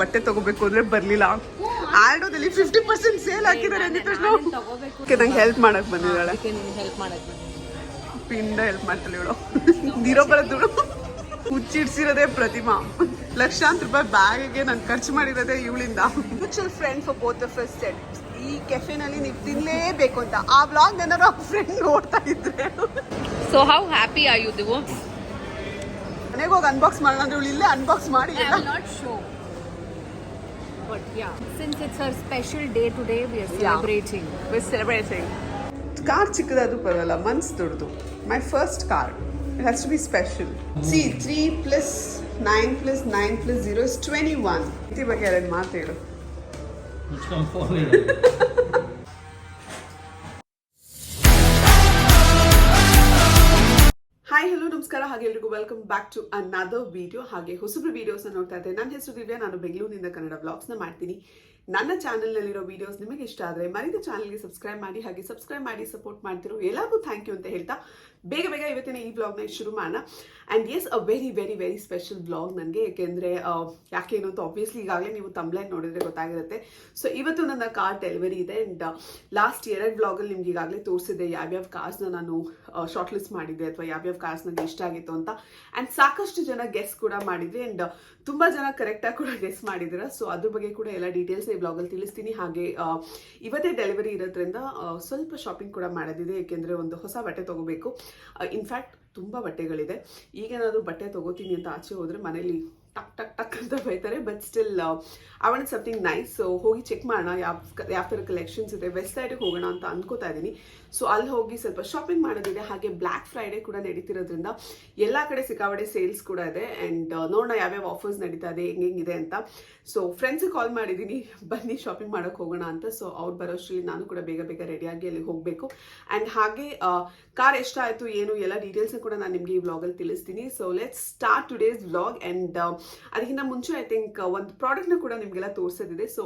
ಬಟ್ಟೆ ತಗೋಬೇಕು ಅಂದ್ರೆ ಬರ್ಲಿಲ್ಲ. ಆರ್ಡೋದಲ್ಲಿ ಫಿಫ್ಟಿ ಪರ್ಸೆಂಟ್ ಸೇಲ್ ಹಾಕಿದ್ದಾರೆ ಅಂದಿದ ತಕ್ಷಣ. ನಂಗೆ ಹೆಲ್ಪ್ ಮಾಡಕ್ ಬಂದಿದ್ದಾಳೆ. ಪಿಂಡ ಹೆಲ್ಪ್ ಮಾಡ್ತಾಳೆ ಇವಳು. ನೀರೋ ಬರೋದು ಹುಚ್ಚಿಡ್ಸಿರೋದೇ ಪ್ರತಿಮಾ. ಲಕ್ಷಾಂತರ ರೂಪಾಯಿ ಬ್ಯಾಗಿಗೆ ನಾನು ಖರ್ಚು ಮಾಡಿರೋದೇ ಇವಳಿಂದ. Mutual friend for both of us set ಈ ಕೆಫೆನಲ್ಲಿ ನೀವು ತಿನ್ನಲೇಬೇಕು ಅಂತ. ಆ ಬ್ಲಾಗ್ ಏನಾದ್ರು ಆ ಫ್ರೆಂಡ್ ನೋಡ್ತಾ ಇದ್ರೆ. So how happy are you Divu ಮನೆಗೆ ಹೋಗಿ ಅನ್ಬಾಕ್ಸ್ ಮಾಡೋಣ ಅಂದ್ರೆ ಇವಳು ಇಲ್ಲೇ ಅನ್ಬಾಕ್ಸ್ ಮಾಡಿ not show. But yeah, since it's her special day today, we are celebrating. Celebrating car ಚಿಕ್ಕದಾದ್ರೂ ಪರವಾಗಿಲ್ಲ ಮನ್ಸ್ ದೊಡ್ಡದು. My first car it has to be special C three plus nine plus nine plus zero is twenty one ಇದ್ರ ಬಗ್ಗೆ ಎರಡು ಮಾತು ಹೇಳು. Hi hello ನಮಸ್ಕಾರ. ಹಾಗೆ ಎಲ್ರಿಗೂ welcome back to another video ಹಾಗೆ ಹೊಸಬ್ರು ವಿಡಿಯೋಸ್ ನೋಡ್ತಾ ಇದ್ದೆ ನನ್ನ ಹೆಸರು ದಿವ್ಯಾ, ನಾನು ಬೆಂಗಳೂರಿನಿಂದ ಕನ್ನಡ ಬ್ಲಾಗ್ಸ್ನ ಮಾಡ್ತೀನಿ. ನನ್ನ ಚಾನಲ್ನಲ್ಲಿರೋ ವಿಡಿಯೋಸ್ ನಿಮಗೆ ಇಷ್ಟ ಆದರೆ ಮರಿದ ಚಾನಲ್ಗೆ ಸಬ್ಸ್ಕ್ರೈಬ್ ಮಾಡಿ, ಹಾಗೆ ಸಬ್ಸ್ಕ್ರೈಬ್ ಮಾಡಿ ಸಪೋರ್ಟ್ ಮಾಡ್ತಿರೋ ಎಲ್ಲರಿಗೂ ಥ್ಯಾಂಕ್ ಯು ಅಂತ ಹೇಳ್ತಾ ಬೇಗ ಬೇಗ ಇವತ್ತಿನ ಈ ಬ್ಲಾಗ್ನ ಶುರು ಮಾಡೋಣ. And is a very very very special blog ನನಗೆ. ಏಕೆಂದರೆ ಯಾಕೇನು ಅಂತ ಆಬ್ವಿಯಸ್ಲಿ ಈಗಾಗಲೇ ನೀವು ತಂಬ್ಲೈನ್ ನೋಡಿದ್ರೆ ಗೊತ್ತಾಗಿರುತ್ತೆ. ಸೊ ಇವತ್ತು ನನ್ನ ಕಾರ್ ಡೆಲಿವರಿ ಇದೆ. ಆ್ಯಂಡ್ ಲಾಸ್ಟ್ ಎರಡು ಬ್ಲಾಗಲ್ಲಿ ನಿಮ್ಗೆ ಈಗಾಗಲೇ ತೋರಿಸಿದೆ ಯಾವ್ಯಾವ ಕಾರ್ಸ್ನ ನಾನು ಶಾರ್ಟ್ ಲಿಸ್ಟ್ ಮಾಡಿದ್ದೆ ಅಥವಾ ಯಾವ್ಯಾವ ಕಾರ್ಸ್ ನನಗೆ ಇಷ್ಟ ಆಗಿತ್ತು ಅಂತ. ಆ್ಯಂಡ್ ಸಾಕಷ್ಟು ಜನ ಗೆಸ್ ಕೂಡ ಮಾಡಿದ್ವಿ. ಆ್ಯಂಡ್ ತುಂಬ ಜನ ಕರೆಕ್ಟಾಗಿ ಕೂಡ ಗೆಸ್ ಮಾಡಿದ್ದೀರ. ಸೊ ಅದ್ರ ಬಗ್ಗೆ ಕೂಡ ಎಲ್ಲ ಡೀಟೇಲ್ಸ್ ಈ ಬ್ಲಾಗಲ್ಲಿ ತಿಳಿಸ್ತೀನಿ. ಹಾಗೆ ಇವತ್ತೇ ಡೆಲಿವರಿ ಇರೋದ್ರಿಂದ ಸ್ವಲ್ಪ ಶಾಪಿಂಗ್ ಕೂಡ ಮಾಡೋದಿದೆ. ಏಕೆಂದರೆ ಒಂದು ಹೊಸ ಬಟ್ಟೆ ತೊಗೋಬೇಕು. ಇನ್ಫ್ಯಾಕ್ಟ್ ತುಂಬ ಬಟ್ಟೆಗಳಿದೆ. ಈಗೇನಾದರೂ ಬಟ್ಟೆ ತೊಗೋತೀನಿ ಅಂತ ಆಚೆ ಹೋದರೆ ಮನೇಲಿ ಟಕ್ ಟಕ್ ಟಕ್ ಅಂತ ಬೈತಾರೆ but still I want something nice ಹೋಗಿ ಚೆಕ್ ಮಾಡೋಣ, ಯಾವ ಯಾವ ಥರ ಕಲೆಕ್ಷನ್ಸ್ ಇದೆ ವೆಸ್ಟ್ ಸೈಡಿಗೆ ಹೋಗೋಣ ಅಂತ ಅನ್ಕೋತಾ ಇದ್ದೀನಿ. ಸೊ ಅಲ್ಲಿ ಹೋಗಿ ಸ್ವಲ್ಪ ಶಾಪಿಂಗ್ ಮಾಡೋದಿದೆ. ಹಾಗೆ ಬ್ಲ್ಯಾಕ್ ಫ್ರೈಡೇ ಕೂಡ ನಡೀತಿರೋದ್ರಿಂದ ಎಲ್ಲ ಕಡೆ ಸಿಕ್ಕಾವಡೆ ಸೇಲ್ಸ್ ಕೂಡ ಇದೆ. ಆ್ಯಂಡ್ ನೋಡೋಣ ಯಾವ್ಯಾವ ಆಫರ್ಸ್ ನಡೀತಾ ಇದೆ, ಹೆಂಗೆಂಗಿದೆ ಅಂತ. ಸೊ ಫ್ರೆಂಡ್ಸಿಗೆ ಕಾಲ್ ಮಾಡಿದ್ದೀನಿ ಬನ್ನಿ ಶಾಪಿಂಗ್ ಮಾಡೋಕೆ ಹೋಗೋಣ ಅಂತ. ಸೊ ಅವ್ರು ಬರೋಷ್ರಲ್ಲಿ ನಾನು ಕೂಡ ಬೇಗ ಬೇಗ ರೆಡಿಯಾಗಿ ಅಲ್ಲಿ ಹೋಗಬೇಕು. ಆ್ಯಂಡ್ ಹಾಗೆ ಕಾರ್ ಎಷ್ಟಾಯಿತು ಏನು, ಎಲ್ಲ ಡೀಟೇಲ್ಸ್ ಕೂಡ ನಾನು ನಿಮಗೆ ಈ ವ್ಲಾಗಲ್ಲಿ ತಿಳಿಸ್ತೀನಿ. So let's start today's vlog and ಅದಕ್ಕಿಂತ ಮುಂಚೆ ಐ ಥಿಂಕ್ ಒಂದು ಪ್ರಾಡಕ್ಟ್ನ ಕೂಡ ನಿಮಗೆಲ್ಲ ತೋರಿಸೋದಿದೆ. ಸೊ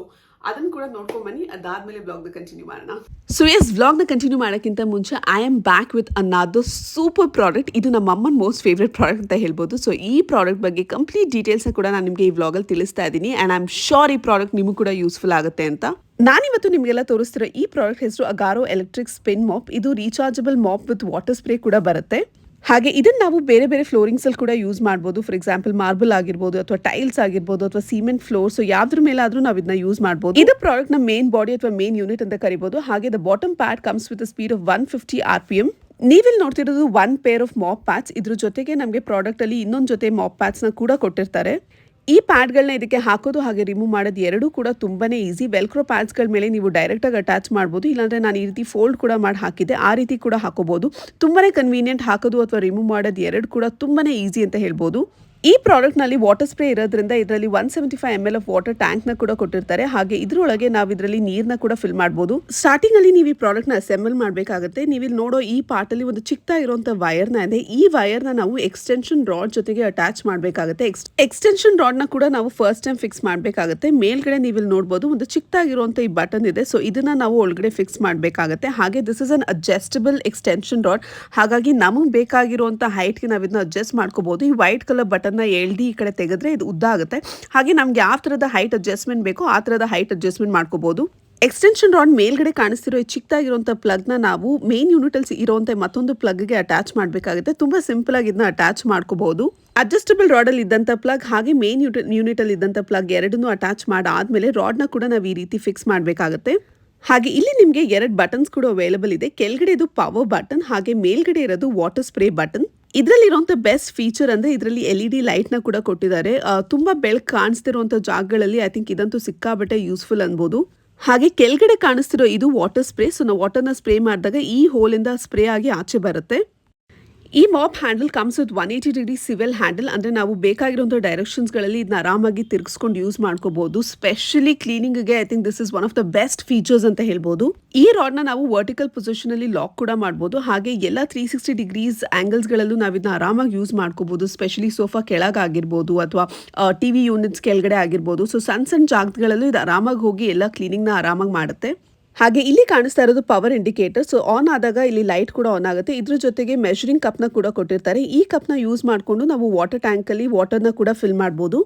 ಅದನ್ನು ಕೂಡ ನೋಡ್ಕೊಂಡು ಬನ್ನಿ. ಅದಾದ್ಮೇಲೆ ಬ್ಲಾಗ್ನ ಕಂಟಿನ್ಯೂ ಮಾಡೋಣ. ಸೊ ಎಸ್ ವ್ಲಾಗ್ನ ಕಂಟಿನ್ಯೂ ಮಾಡೋಕ್ಕಿಂತ ಮುಂಚೆ ಐ ಆಮ್ ಬ್ಯಾಕ್ ವಿತ್ ಅನ್ನೋದು ಸೂಪರ್ ಪ್ರಾಡಕ್ಟ್ ಇದು ನಮ್ಮ ಅಮ್ಮನ ಮೋಸ್ಟ್ ಫೇವ್ರೆಟ್ ಪ್ರಾಡಕ್ಟ್ ಅಂತ ಹೇಳ್ಬೋದು. ಸೊ ಈ ಪ್ರಾಡಕ್ಟ್ ಬಗ್ಗೆ ಕಂಪ್ಲೀಟ್ ಡೀಟೇಲ್ಸ್ನ ಕೂಡ ನಾನು ನಿಮಗೆ ಈ ವ್ಲಾಗಲ್ಲಿ ತಿಳಿಸ್ತಾ ಇದ್ದೀನಿ. ಆ್ಯಂಡ್ ಐ ಆಮ್ ಶೋರ್ ಈ ಪ್ರಾಡಕ್ಟ್ ನಿಮಗೂ ಕೂಡ ಯೂಸ್ಫುಲ್ ಆಗುತ್ತೆ ಅಂತ. ನಾನಿವತ್ತು ನಿಮಗೆಲ್ಲ ತೋರಿಸ್ತಿರೋ ಈ ಪ್ರಾಡಕ್ಟ್ ಹೆಸರು ಅಗಾರೋ ಎಲೆಕ್ಟ್ರಿಕ್ ಸ್ಪಿನ್ ಮಾಪ್ ಇದು rechargeable mop with water spray ಕೂಡ ಬರುತ್ತೆ. ಹಾಗೆ ಇದನ್ನ ನಾವು ಬೇರೆ ಬೇರೆ ಫ್ಲೋರಿಂಗ್ಸ್ ಅಲ್ಲಿ ಕೂಡ ಯೂಸ್ ಮಾಡ್ಬೋದು. ಫಾರ್ ಎಕ್ಸಾಂಪಲ್ ಮಾರ್ಬಲ್ ಆಗಿರ್ಬೋದು ಅಥವಾ ಟೈಲ್ಸ್ ಆಗಿರ್ಬೋದು ಅಥವಾ ಸಿಮೆಂಟ್ ಫ್ಲೋರ್ ಸೊ ಯಾವ್ದ್ರ ಮೇಲಾದ್ರೂ ನಾವು ಇದನ್ನ ಯೂಸ್ ಮಾಡಬಹುದು ಇದು ಪ್ರಾಡಕ್ಟ್ನ ಮೇನ್ ಬಾಡಿ ಅಥವಾ ಮೇನ್ ಯೂನಿಟ್ ಅಂತ ಕರಿಬಹುದು ಹಾಗೆ the bottom pad comes with speed of one fifty R P M ನೀವಿಲ್ಲಿ ನೋಡ್ತಿರೋದು one pair of mop pads ಇದ್ರ ಜೊತೆಗೆ ನಮಗೆ ಪ್ರಾಡಕ್ಟ್ ಅಲ್ಲಿ ಇನ್ನೊಂದು ಜೊತೆ ಮಾಪ್ ಪ್ಯಾಡ್ಸ್ನ ಕೂಡ ಕೊಟ್ಟಿರ್ತಾರೆ. ಈ ಪ್ಯಾಡ್ಗಳನ್ನ ಇದಕ್ಕೆ ಹಾಕೋದು ಹಾಗೆ ರಿಮೂವ್ ಮಾಡೋದು ಎರಡೂ ಕೂಡ ತುಂಬಾ ಈಸಿ. ವೆಲ್ಕ್ರೋ ಪ್ಯಾಡ್ಸ್ಗಳ ಮೇಲೆ ನೀವು ಡೈರೆಕ್ಟಾಗಿ ಅಟ್ಯಾಚ್ ಮಾಡ್ಬೋದು. ಇಲ್ಲಾಂದರೆ ನಾನು ಈ ರೀತಿ ಫೋಲ್ಡ್ ಕೂಡ ಮಾಡಿ ಹಾಕಿದ್ದೆ. ಆ ರೀತಿ ಕೂಡ ಹಾಕೋಬೋದು. ತುಂಬಾ ಕನ್ವೀನಿಯಂಟ್ ಹಾಕೋದು ಅಥವಾ ರಿಮೂವ್ ಮಾಡೋದು ಎರಡು ಕೂಡ ತುಂಬಾ ಈಸಿ ಅಂತ ಹೇಳ್ಬೋದು. ಈ ಪ್ರಾಡಕ್ಟ್ನಲ್ಲಿ ವಾಟರ್ ಸ್ಪ್ರೇ ಇರೋದ್ರಿಂದ ಇದರಲ್ಲಿ one seventy five M L of water ಟ್ಯಾಂಕ್ನ ಕೂಡ ಕೊಟ್ಟಿರ್ತಾರೆ. ಹಾಗೆ ಇದರೊಳಗೆ ನಾವು ಇದರಲ್ಲಿ ನೀರನ್ನ ಕೂಡ ಫಿಲ್ ಮಾಡಬಹುದು ಸ್ಟಾರ್ಟಿಂಗ್ ಅಲ್ಲಿ ನೀವು ಈ ಪ್ರಾಡಕ್ಟ್ನ ಅಸೆಂಬಲ್ ಮಾಡಬೇಕಾಗುತ್ತೆ. ನೀವು ಇಲ್ಲಿ ನೋಡೋ ಈ ಪಾರ್ಟ್ ಅಲ್ಲಿ ಒಂದು ಚಿಕ್ಕದಾಗಿರುವಂತ ವೈರ್ನ ಇದೆ ಈ ವೈರ್ನ ನಾವು ಎಕ್ಸ್ಟೆನ್ಷನ್ ರಾಡ್ ಜೊತೆಗೆ ಅಟ್ಯಾಚ್ ಮಾಡಬೇಕಾಗುತ್ತೆ. ಎಕ್ಸ್ಟೆನ್ಷನ್ ರಾಡ್ನ ಕೂಡ ನಾವು ಫಸ್ಟ್ ಟೈಮ್ ಫಿಕ್ಸ್ ಮಾಡಬೇಕಾಗುತ್ತೆ. ಮೇಲ್ಗಡೆ ನೀವು ಇಲ್ಲಿ ನೋಡಬಹುದು ಒಂದು ಚಿಕ್ಕದಾಗಿರುವಂತ ಈ ಬಟನ್ ಇದೆ. ಸೊ ಇದನ್ನ ನಾವು ಒಳಗಡೆ ಫಿಕ್ಸ್ ಮಾಡಬೇಕಾಗುತ್ತೆ. ಹಾಗೆ this is an adjustable extension rod ಹಾಗಾಗಿ ನಮಗೆ ಬೇಕಾಗಿರುವಂತ ಹೈಟ್ಗೆ ನಾವು ಇದನ್ನ ಅಡ್ಜಸ್ಟ್ ಮಾಡ್ಕೋಬಹುದು ಈ ವೈಟ್ ಕಲರ್ ಬಟನ್ ನ ಎಳ್ದಿ ಈ ಕಡೆ ತೆಗೆದ್ರೆ ಇದು ಉದ್ದ ಆಗುತ್ತೆ. ಹಾಗೆ ನಮ್ಗೆ ಯಾವ ತರದ ಹೈಟ್ ಅಡ್ಜಸ್ಟ್ಮೆಂಟ್ ಬೇಕೋ ಆ ತರದ ಹೈಟ್ ಅಡ್ಜಸ್ಟ್ಮೆಂಟ್ ಮಾಡ್ಕೋಬಹುದು ಎಕ್ಸ್ಟೆನ್ಷನ್ ರಾಡ್ ಮೇಲ್ಗಡೆ ಕಾಣಿಸ್ತಿರೋ ಈ ಚಿಕ್ಕದಾಗಿರುವಂಥ ಪ್ಲಗ್ನ ನಾವು ಮೇನ್ ಯೂನಿಟಲ್ಲಿ ಇರೋವಂಥ ಮತ್ತೊಂದು ಪ್ಲಗ್ಗೆ ಅಟ್ಯಾಚ್ ಮಾಡಬೇಕಾಗುತ್ತೆ. ತುಂಬ ಸಿಂಪಲ್ ಆಗಿ ಇದನ್ನ ಅಟ್ಯಾಚ್ ಮಾಡ್ಕೋಬಹುದು ಅಡ್ಜಸ್ಟಬಲ್ ರಾಡಲ್ಲಿ ಇದ್ದಂಥ ಪ್ಲಗ್ ಹಾಗೆ ಮೇನ್ ಯೂನಿಟ್ ಅಲ್ಲಿ ಇದ್ದಂಥ ಪ್ಲಗ್ ಎರಡನ್ನೂ ಅಟ್ಯಾಚ್ ಮಾಡಾದ್ಮೇಲೆ ರಾಡ್ನ ಕೂಡ ನಾವು ಈ ರೀತಿ ಫಿಕ್ಸ್ ಮಾಡಬೇಕಾಗುತ್ತೆ. ಹಾಗೆ ಇಲ್ಲಿ ನಿಮಗೆ ಎರಡು ಬಟನ್ಸ್ ಕೂಡ ಅವೈಲೇಬಲ್ ಇದೆ. ಕೆಳಗಡೆ ಇದು ಪವರ್ ಬಟನ್ ಹಾಗೆ ಮೇಲ್ಗಡೆ ಇರೋದು ವಾಟರ್ ಸ್ಪ್ರೇ ಬಟನ್ ಇದರಲ್ಲಿರುವಂಥ ಬೆಸ್ಟ್ ಫೀಚರ್ ಅಂದ್ರೆ ಇದರಲ್ಲಿ ಎಲ್ ಇ ಡಿ ಲೈಟ್ನ ಕೂಡ ಕೊಟ್ಟಿದ್ದಾರೆ. ತುಂಬಾ ಬೆಳಕು ಕಾಣಿಸ್ತಿರುವಂಥ ಜಾಗಗಳಲ್ಲಿ ಐ ಥಿಂಕ್ ಇದಂತೂ ಸಿಕ್ಕಾಬಟ್ಟೆ ಯೂಸ್ಫುಲ್ ಅನ್ಬೋದು. ಹಾಗೆ ಕೆಳಗಡೆ ಕಾಣಿಸ್ತಿರೋ ಇದು ವಾಟರ್ ಸ್ಪ್ರೇ ಸೊ ನಾವು ವಾಟರ್ನ ಸ್ಪ್ರೇ ಮಾಡಿದಾಗ ಈ ಹೋಲಿಂದ ಸ್ಪ್ರೇ ಆಗಿ ಆಚೆ ಬರುತ್ತೆ. ಈ mop handle comes with one eighty degree swivel handle ಅಂದರೆ ನಾವು ಬೇಕಾಗಿರೋಂಥ ಡೈರೆಕ್ಷನ್ಸ್ಗಳಲ್ಲಿ ಇದನ್ನ ಆರಾಮಾಗಿ ತಿರ್ಗಿಸ್ಕೊಂಡು ಯೂಸ್ ಮಾಡ್ಕೋಬಹುದು specially ಕ್ಲೀನಿಂಗ್ಗೆ I think this is one of the best features ಅಂತ ಹೇಳ್ಬೋದು. ಈ ರಾಡ್ನ ನಾವು ವರ್ಟಿಕಲ್ ಪೊಸಿಷನ್ ಅಲ್ಲಿ ಲಾಕ್ ಕೂಡ ಮಾಡ್ಬೋದು. ಹಾಗೆ ಎಲ್ಲ ತ್ರೀ ಸಿಕ್ಸ್ಟಿ ಡಿಗ್ರೀಸ್ ಆ್ಯಂಗಲ್ಸ್ಗಳಲ್ಲೂ ನಾವು ಇದನ್ನ ಆರಾಮಾಗಿ ಯೂಸ್ ಮಾಡ್ಕೋಬಹುದು ಸ್ಪೆಷಲಿ ಸೋಫಾ ಕೆಳಗಾಗಿರ್ಬೋದು ಅಥವಾ ಟಿ ವಿ ಯೂನಿಟ್ಸ್ ಕೆಳಗಡೆ ಆಗಿರ್ಬೋದು. ಸೊ ಸಣ್ಣ ಸಣ್ಣ ಜಾಗಗಳಲ್ಲೂ ಇದು ಆರಾಮಾಗಿ ಹೋಗಿ ಎಲ್ಲ ಕ್ಲೀನಿಂಗ್ನ ಆರಾಮಾಗಿ ಮಾಡುತ್ತೆ. ಹಾಗೆ ಇಲ್ಲಿ ಕಾಣಿಸ್ತಾ ಇರೋದು ಪವರ್ ಇಂಡಿಕೇಟರ್ ಸೊ ಆನ್ ಆದಾಗ ಇಲ್ಲಿ ಲೈಟ್ ಕೂಡ ಆನ್ ಆಗುತ್ತೆ. ಇದ್ರ ಜೊತೆಗೆ ಮೆಷರಿಂಗ್ ಕಪ್ನ ಕೂಡ ಕೊಟ್ಟಿರ್ತಾರೆ. ಈ ಕಪ್ನ ಯೂಸ್ ಮಾಡಿಕೊಂಡು ನಾವು ವಾಟರ್ ಟ್ಯಾಂಕಲ್ಲಿ ವಾಟರ್ನ ಕೂಡ ಫಿಲ್ ಮಾಡ್ಬೋದು.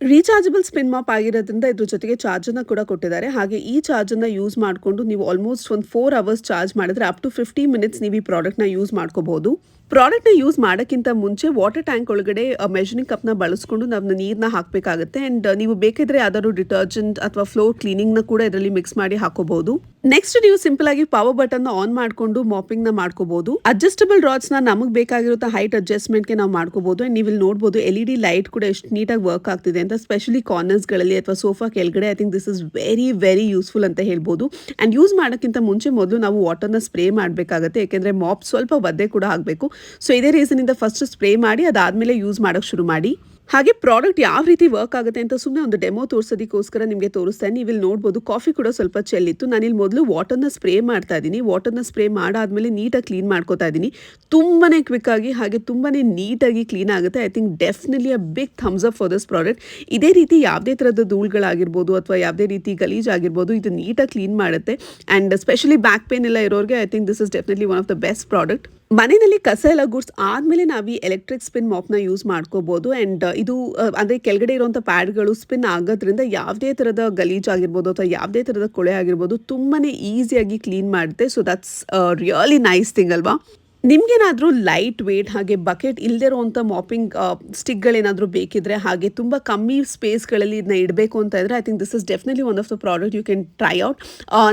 ರೀಚಾರ್ಜಬಲ್ ಸ್ಪಿನ್ ಮಾಪ್ ಆಗಿರೋದ್ರಿಂದ ಇದ್ರ ಜೊತೆಗೆ ಚಾರ್ಜನ್ನು ಕೂಡ ಕೊಟ್ಟಿದ್ದಾರೆ. ಹಾಗೆ ಈ ಚಾರ್ಜನ್ನು ಯೂಸ್ ಮಾಡಿಕೊಂಡು ನೀವು ಆಲ್ಮೋಸ್ಟ್ ಒಂದು ಫೋರ್ ಅವರ್ಸ್ ಚಾರ್ಜ್ ಮಾಡಿದ್ರೆ ಅಪ್ ಟು ಫಿಫ್ಟಿ ಮಿನಿಟ್ಸ್ ನೀವು ಈ ಪ್ರಾಡಕ್ಟ್ನ ಯೂಸ್ ಮಾಡ್ಕೋಬಹುದು. ಪ್ರಾಡಕ್ಟ್ನ ಯೂಸ್ ಮಾಡೋಕ್ಕಿಂತ ಮುಂಚೆ ವಾಟರ್ ಟ್ಯಾಂಕ್ ಒಳಗಡೆ ಮೆಷರಿಂಗ್ ಕಪ್ನ ಬಳಸ್ಕೊಂಡು ನಾವು ನೀರನ್ನ ಹಾಕಬೇಕಾಗುತ್ತೆ ಆ್ಯಂಡ್ ನೀವು ಬೇಕಿದ್ರೆ ಯಾವ್ದಾದ್ರು ಡಿಟರ್ಜೆಂಟ್ ಅಥವಾ ಫ್ಲೋರ್ ಕ್ಲೀನಿಂಗ್ನ ಕೂಡ ಇದರಲ್ಲಿ ಮಿಕ್ಸ್ ಮಾಡಿ ಹಾಕೋಬಹುದು. ನೆಕ್ಸ್ಟ್ ನೀವು ಸಿಂಪಲ್ ಆಗಿ ಪವರ್ ಬಟನ್ ಆನ್ ಮಾಡಿಕೊಂಡು ಮಾಪಿಂಗ್ನ ಮಾಡ್ಕೋಬಹುದು. ಅಡ್ಜಸ್ಟಬಲ್ ರಾಡ್ಸ್ನ ನಮಗೆ ಬೇಕಾಗಿರೋ ಹೈಟ್ ಅಡ್ಜಸ್ಟ್ಮೆಂಟ್ಗೆ ನಾವು ಮಾಡ್ಕೋಬಹುದು ಅಂಡ್ ನೀವು ಇಲ್ಲಿ ನೋಡಬಹುದು ಎಲ್ ಇ ಡಿ ಲೈಟ್ ಕೂಡ ಎಷ್ಟು ನೀಟಾಗಿ ವರ್ಕ್ ಆಗ್ತಿದೆ ಅಂತ ಸ್ಪೆಷಲಿ ಕಾರ್ನರ್ಸ್ಗಳಲ್ಲಿ ಅಥವಾ ಸೋಫಾ ಕೆಳಗಡೆ I think this is very very useful ಅಂತ ಹೇಳ್ಬೋದು. ಅಂಡ್ ಯೂಸ್ ಮಾಡೋಕ್ಕಿಂತ ಮುಂಚೆ ಮೊದಲು ನಾವು ವಾಟರ್ನ ಸ್ಪ್ರೇ ಮಾಡಬೇಕಾಗುತ್ತೆ, ಯಾಕೆಂದ್ರೆ ಮಾಪ್ ಸ್ವಲ್ಪ ಒದ್ದೆ ಕೂಡ ಆಗಬೇಕು. ಸೊ ಇದೇ ರೀಸನ್ ಇಂದ ಫಸ್ಟ್ ಸ್ಪ್ರೇ ಮಾಡಿ, ಅದಾದ್ಮೇಲೆ ಯೂಸ್ ಮಾಡೋಕೆ ಶುರು ಮಾಡಿ. ಹಾಗೆ ಪ್ರಾಡಕ್ಟ್ ಯಾವ ರೀತಿ ವರ್ಕ್ ಆಗುತ್ತೆ ಅಂತ ಸುಮ್ಮನೆ ಒಂದು ಡೆಮೋ ತೋರಿಸೋದಕ್ಕೋಸ್ಕರ ನಿಮಗೆ ತೋರಿಸ್ತಾ ನೀವು ಇಲ್ಲಿ ನೋಡ್ಬೋದು ಕಾಫಿ ಕೂಡ ಸ್ವಲ್ಪ ಚೆಲ್ಲಿತ್ತು ನಾನು ಇಲ್ಲಿ ಮೊದಲು ವಾಟರ್ನ ಸ್ಪ್ರೇ ಮಾಡ್ತಾ ಇದ್ದೀನಿ. ವಾಟರ್ನ ಸ್ಪ್ರೇ ಮಾಡಾದ್ಮೇಲೆ ನೀಟಾಗಿ ಕ್ಲೀನ್ ಮಾಡ್ಕೋತಾ ಇದ್ದೀನಿ. ಕ್ವಿಕ್ ಆಗಿ, ಹಾಗೆ ತುಂಬಾನೇ ನೀಟಾಗಿ ಕ್ಲೀನ್ ಆಗುತ್ತೆ. I think definitely a big thumbs up for this product ಇದೇ ರೀತಿ ಯಾವುದೇ ಥರದ ಧೂಳುಗಳಾಗಿರ್ಬೋದು ಅಥವಾ ಯಾವುದೇ ರೀತಿ ಗಲೀಜ್ ಆಗಿರ್ಬೋದು, ಇದು ನೀಟಾಗಿ ಕ್ಲೀನ್ ಮಾಡುತ್ತೆ. ಆ್ಯಂಡ್ ಸ್ಪೆಷಲಿ ಬ್ಯಾಕ್ ಪೇನ್ ಎಲ್ಲ ಇರೋರಿಗೆ I think this is definitely one of the best product ಮನೆಯಲ್ಲಿ ಕಸ ಎಲ್ಲ ಗುಡ್ಸ್ ಆದಮೇಲೆ ನಾವು ಈ ಎಲೆಕ್ಟ್ರಿಕ್ ಸ್ಪಿನ್ ಮಾಪ್ನ ಯೂಸ್ ಮಾಡ್ಕೋಬೋದು ಆ್ಯಂಡ್ ಇದು ಅಹ್, ಅಂದರೆ ಕೆಳಗಡೆ ಇರುವಂಥ ಪ್ಯಾಡ್ಗಳು ಸ್ಪಿನ್ ಆಗೋದ್ರಿಂದ ಯಾವುದೇ ಥರದ ಗಲೀಜ್ ಆಗಿರ್ಬೋದು ಅಥವಾ ಯಾವುದೇ ಥರದ ಕೊಳೆ ಆಗಿರ್ಬೋದು ತುಂಬಾ ಈಸಿಯಾಗಿ ಕ್ಲೀನ್ ಮಾಡುತ್ತೆ. So that's really nice thing ಅಲ್ವಾ? ನಿಮ್ಗೇನಾದರೂ ಲೈಟ್ ವೇಟ್ ಹಾಗೆ ಬಕೆಟ್ ಇಲ್ಲದೆ ಇರೋವಂಥ ಮಾಪಿಂಗ್ ಸ್ಟಿಕ್ಗಳೇನಾದರೂ ಬೇಕಿದ್ರೆ ಹಾಗೆ ತುಂಬ ಕಮ್ಮಿ ಸ್ಪೇಸ್ಗಳಲ್ಲಿ ಇದನ್ನ ಇಡಬೇಕು ಅಂತ ಇದ್ರೆ I think this is definitely one of the product you can try out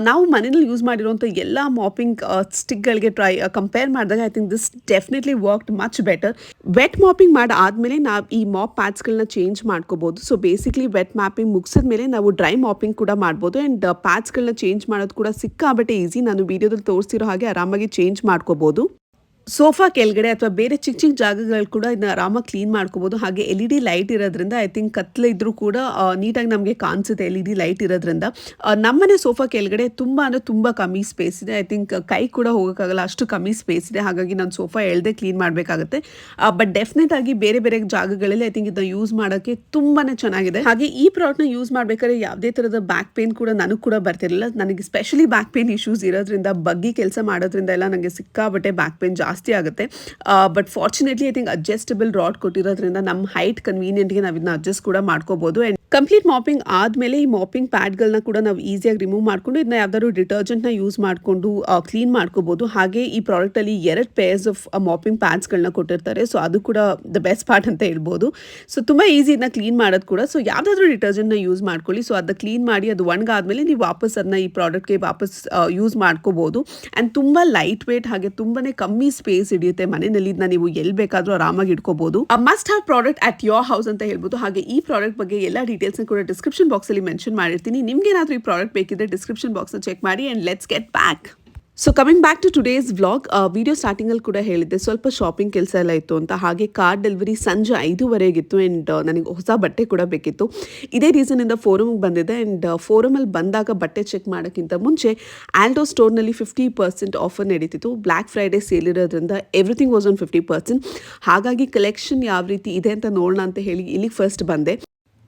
ನಾವು ಮನೇಲಿ ಯೂಸ್ ಮಾಡಿರುವಂಥ ಎಲ್ಲ ಮಾಪಿಂಗ್ ಸ್ಟಿಕ್ಗಳಿಗೆ ಟ್ರೈ ಕಂಪೇರ್ ಮಾಡಿದಾಗ I think this definitely worked much better wet mopping ಮಾಡಿ ಆದಮೇಲೆ ನಾವು ಈ ಮಾಪ್ ಪ್ಯಾಡ್ಸ್ಗಳನ್ನ ಚೇಂಜ್ ಮಾಡ್ಕೋಬೋದು. ಸೊ ಬೇಸಿಕ್ಲಿ ವೆಟ್ ಮ್ಯಾಪಿಂಗ್ ಮುಗಿಸಿದ ಮೇಲೆ ನಾವು ಡ್ರೈ ಮಾಪಿಂಗ್ ಕೂಡ ಮಾಡ್ಬೋದು ಆ್ಯಂಡ್ ಪ್ಯಾಡ್ಸ್ಗಳನ್ನ ಚೇಂಜ್ ಮಾಡೋದು ಕೂಡ ಸಿಕ್ಕಾಬಟ್ಟೆ ಈಸಿ ನಾನು ವೀಡಿಯೋದಲ್ಲಿ ತೋರಿಸಿರೋ ಹಾಗೆ ಆರಾಮಾಗಿ ಚೇಂಜ್ ಮಾಡ್ಕೋಬೋದು. ಸೋಫಾ ಕೆಳಗಡೆ ಅಥವಾ ಬೇರೆ ಚಿಕ್ಕ ಚಿಕ್ಕ ಜಾಗಗಳು ಕೂಡ ಇದನ್ನ ಆರಾಮಾಗಿ ಕ್ಲೀನ್ ಮಾಡ್ಕೋಬೋದು. ಹಾಗೆ ಎಲ್ ಇ ಡಿ ಲೈಟ್ ಇರೋದ್ರಿಂದ ಐ ಥಿಂಕ್ ಕತ್ಲೆ ಇದ್ರೂ ಕೂಡ ನೀಟಾಗಿ ನಮಗೆ ಕಾಣಿಸುತ್ತೆ ಎಲ್ ಇ ಡಿ ಲೈಟ್ ಇರೋದ್ರಿಂದ. ನಮ್ಮನೆ ಸೋಫಾ ಕೆಳಗಡೆ ತುಂಬ ಅಂದರೆ ತುಂಬ ಕಮ್ಮಿ ಸ್ಪೇಸ್ ಇದೆ. ಐ ಥಿಂಕ್ ಕೈ ಕೂಡ ಹೋಗೋಕ್ಕಾಗಲ್ಲ, ಅಷ್ಟು ಕಮ್ಮಿ ಸ್ಪೇಸ್ ಇದೆ. ಹಾಗಾಗಿ ನಾನು ಸೋಫಾ ಎಳ್ದೆ ಕ್ಲೀನ್ ಮಾಡಬೇಕಾಗುತ್ತೆ. ಬಟ್ ಡೆಫಿನೆಟ್ ಆಗಿ ಬೇರೆ ಬೇರೆ ಜಾಗಗಳಲ್ಲಿ ಐ ಥಿಂಕ್ ಇದನ್ನ ಯೂಸ್ ಮಾಡೋಕ್ಕೆ ತುಂಬಾ ಚೆನ್ನಾಗಿದೆ. ಹಾಗೆ ಈ ಪ್ರಾಡಕ್ಟ್ನ ಯೂಸ್ ಮಾಡ್ಬೇಕಾದ್ರೆ ಯಾವುದೇ ಥರದ ಬ್ಯಾಕ್ ಪೇನ್ ಕೂಡ ನನಗೆ ಕೂಡ ಬರ್ತಿರಲಿಲ್ಲ. ನನಗೆ ಸ್ಪೆಷಲಿ ಬ್ಯಾಕ್ ಪೇನ್ ಇಶ್ಯೂಸ್ ಇರೋದ್ರಿಂದ, ಬಗ್ಗಿ ಕೆಲಸ ಮಾಡೋದ್ರಿಂದ ಎಲ್ಲ ನನಗೆ ಸಿಕ್ಕಾಬಟ್ಟೆ ಬ್ಯಾಕ್ ಪೇನ್ ಜಾಸ್ತಿ ಆಗುತ್ತೆ. But fortunately I think adjustable rod ಕೊಟ್ಟಿರೋದ್ರಿಂದ ನಮ್ಮ ಹೈಟ್ ಕನ್ವೀನಿಯೆಂಟ್ಗೆ ನಾವು ಇದನ್ನ ಅಡ್ಜಸ್ಟ್ ಕೂಡ ಮಾಡ್ಕೋಬೋದು. ಆ್ಯಂಡ್ ಕಂಪ್ಲೀಟ್ ಮಾಪಿಂಗ್ ಆದಮೇಲೆ ಈ ಮಾಪಿಂಗ್ ಪ್ಯಾಡ್ಗಳನ್ನ ಕೂಡ ನಾವು ಈಸಿಯಾಗಿ ರಿಮೂವ್ ಮಾಡ್ಕೊಂಡು ಇದನ್ನ ಯಾವ್ದಾದ್ರು ಡಿಟರ್ಜೆಂಟ್ನ ಯೂಸ್ ಮಾಡಿಕೊಂಡು ಕ್ಲೀನ್ ಮಾಡ್ಕೋಬೋದು. ಹಾಗೆ ಈ ಪ್ರಾಡಕ್ಟಲ್ಲಿ ಎರಡು ಪೇರ್ಸ್ ಆಫ್ ಮಾಪಿಂಗ್ ಪ್ಯಾಡ್ಸ್ಗಳನ್ನ ಕೊಟ್ಟಿರ್ತಾರೆ. ಸೊ ಅದು ಕೂಡ ದ ಬೆಸ್ಟ್ ಪಾರ್ಟ್ ಅಂತ ಹೇಳ್ಬೋದು. ಸೊ ತುಂಬ ಈಸಿ ಇದನ್ನ ಕ್ಲೀನ್ ಮಾಡೋದು ಕೂಡ. ಸೊ ಯಾವುದಾದ್ರೂ ಡಿಟರ್ಜೆಂಟ್ನ ಯೂಸ್ ಮಾಡ್ಕೊಳ್ಳಿ. ಸೊ ಅದನ್ನ ಕ್ಲೀನ್ ಮಾಡಿ ಅದು ಒಣಗಾದ್ಮೇಲೆ ನೀವು ವಾಪಸ್ ಅದನ್ನ ಈ ಪ್ರಾಡಕ್ಟ್ಗೆ ವಾಪಸ್ ಯೂಸ್ ಮಾಡ್ಕೋಬೋದು. ಆ್ಯಂಡ್ ತುಂಬ ಲೈಟ್ ವೇಟ್ ಹಾಗೆ ತುಂಬಾನೇ ಕಮ್ಮಿ ಸ್ಪೇಸ್ ಹಿಡಿಯುತ್ತೆ ಮನೆಯಲ್ಲಿ ಇದನ್ನ ನೀವು ಎಲ್ಲಿ ಬೇಕಾದ್ರೂ ಆರಾಮಾಗಿ ಇಟ್ಕೋಬಹುದು must have product at your house ಅಂತ ಹೇಳ್ಬೋದು. ಹಾಗೆ ಈ ಪ್ರಾಡಕ್ಟ್ ಬಗ್ಗೆ ಎಲ್ಲ ಡೀಟೇಲ್ಸ್ ಕೂಡ ಡಿಸ್ಕ್ರಿಪ್ಷನ್ ಬಾಕ್ಸ್ ಅಲ್ಲಿ ಮೆನ್ಷನ್ ಮಾಡಿರ್ತೀನಿ. ನಿಮ್ಗೆ ಏನಾದರೂ ಈ ಪ್ರಾಡಕ್ಟ್ ಬೇಕಿದ್ರೆ ಡಿಸ್ಕ್ರಿಪ್ಷನ್ ಬಾಕ್ಸ್ ಚೆಕ್ ಮಾಡಿ and let's get back so coming back to today's vlog video ಸ್ಟಾರ್ಟಿಂಗಲ್ಲಿ ಕೂಡ ಹೇಳಿದ್ದೆ, ಸ್ವಲ್ಪ ಶಾಪಿಂಗ್ ಕೆಲಸ ಎಲ್ಲ ಇತ್ತು ಅಂತ. ಹಾಗೆ ಕಾರ್ ಡೆಲಿವರಿ ಸಂಜೆ ಐದೂವರೆಗಿತ್ತು ಆ್ಯಂಡ್ ನನಗೆ ಹೊಸ ಬಟ್ಟೆ ಕೂಡ ಬೇಕಿತ್ತು. ಇದೇ ರೀಸನಿಂದ ಫೋರಮ್ಗೆ ಬಂದಿದೆ ಆ್ಯಂಡ್ ಫೋರಮಲ್ಲಿ ಬಂದಾಗ ಬಟ್ಟೆ ಚೆಕ್ ಮಾಡೋಕ್ಕಿಂತ ಮುಂಚೆ ಆಲ್ಡೋ ಸ್ಟೋರ್ನಲ್ಲಿ ಫಿಫ್ಟಿ ಪರ್ಸೆಂಟ್ ಆಫರ್ ನಡೀತಿತ್ತು. ಬ್ಲ್ಯಾಕ್ ಫ್ರೈಡೇ ಸೇಲ್ ಇರೋದ್ರಿಂದ everything was on fifty percent ಹಾಗಾಗಿ ಕಲೆಕ್ಷನ್ ಯಾವ ರೀತಿ ಇದೆ ಅಂತ ನೋಡೋಣ ಅಂತ ಹೇಳಿ ಇಲ್ಲಿಗೆ ಫಸ್ಟ್ ಬಂದೆ.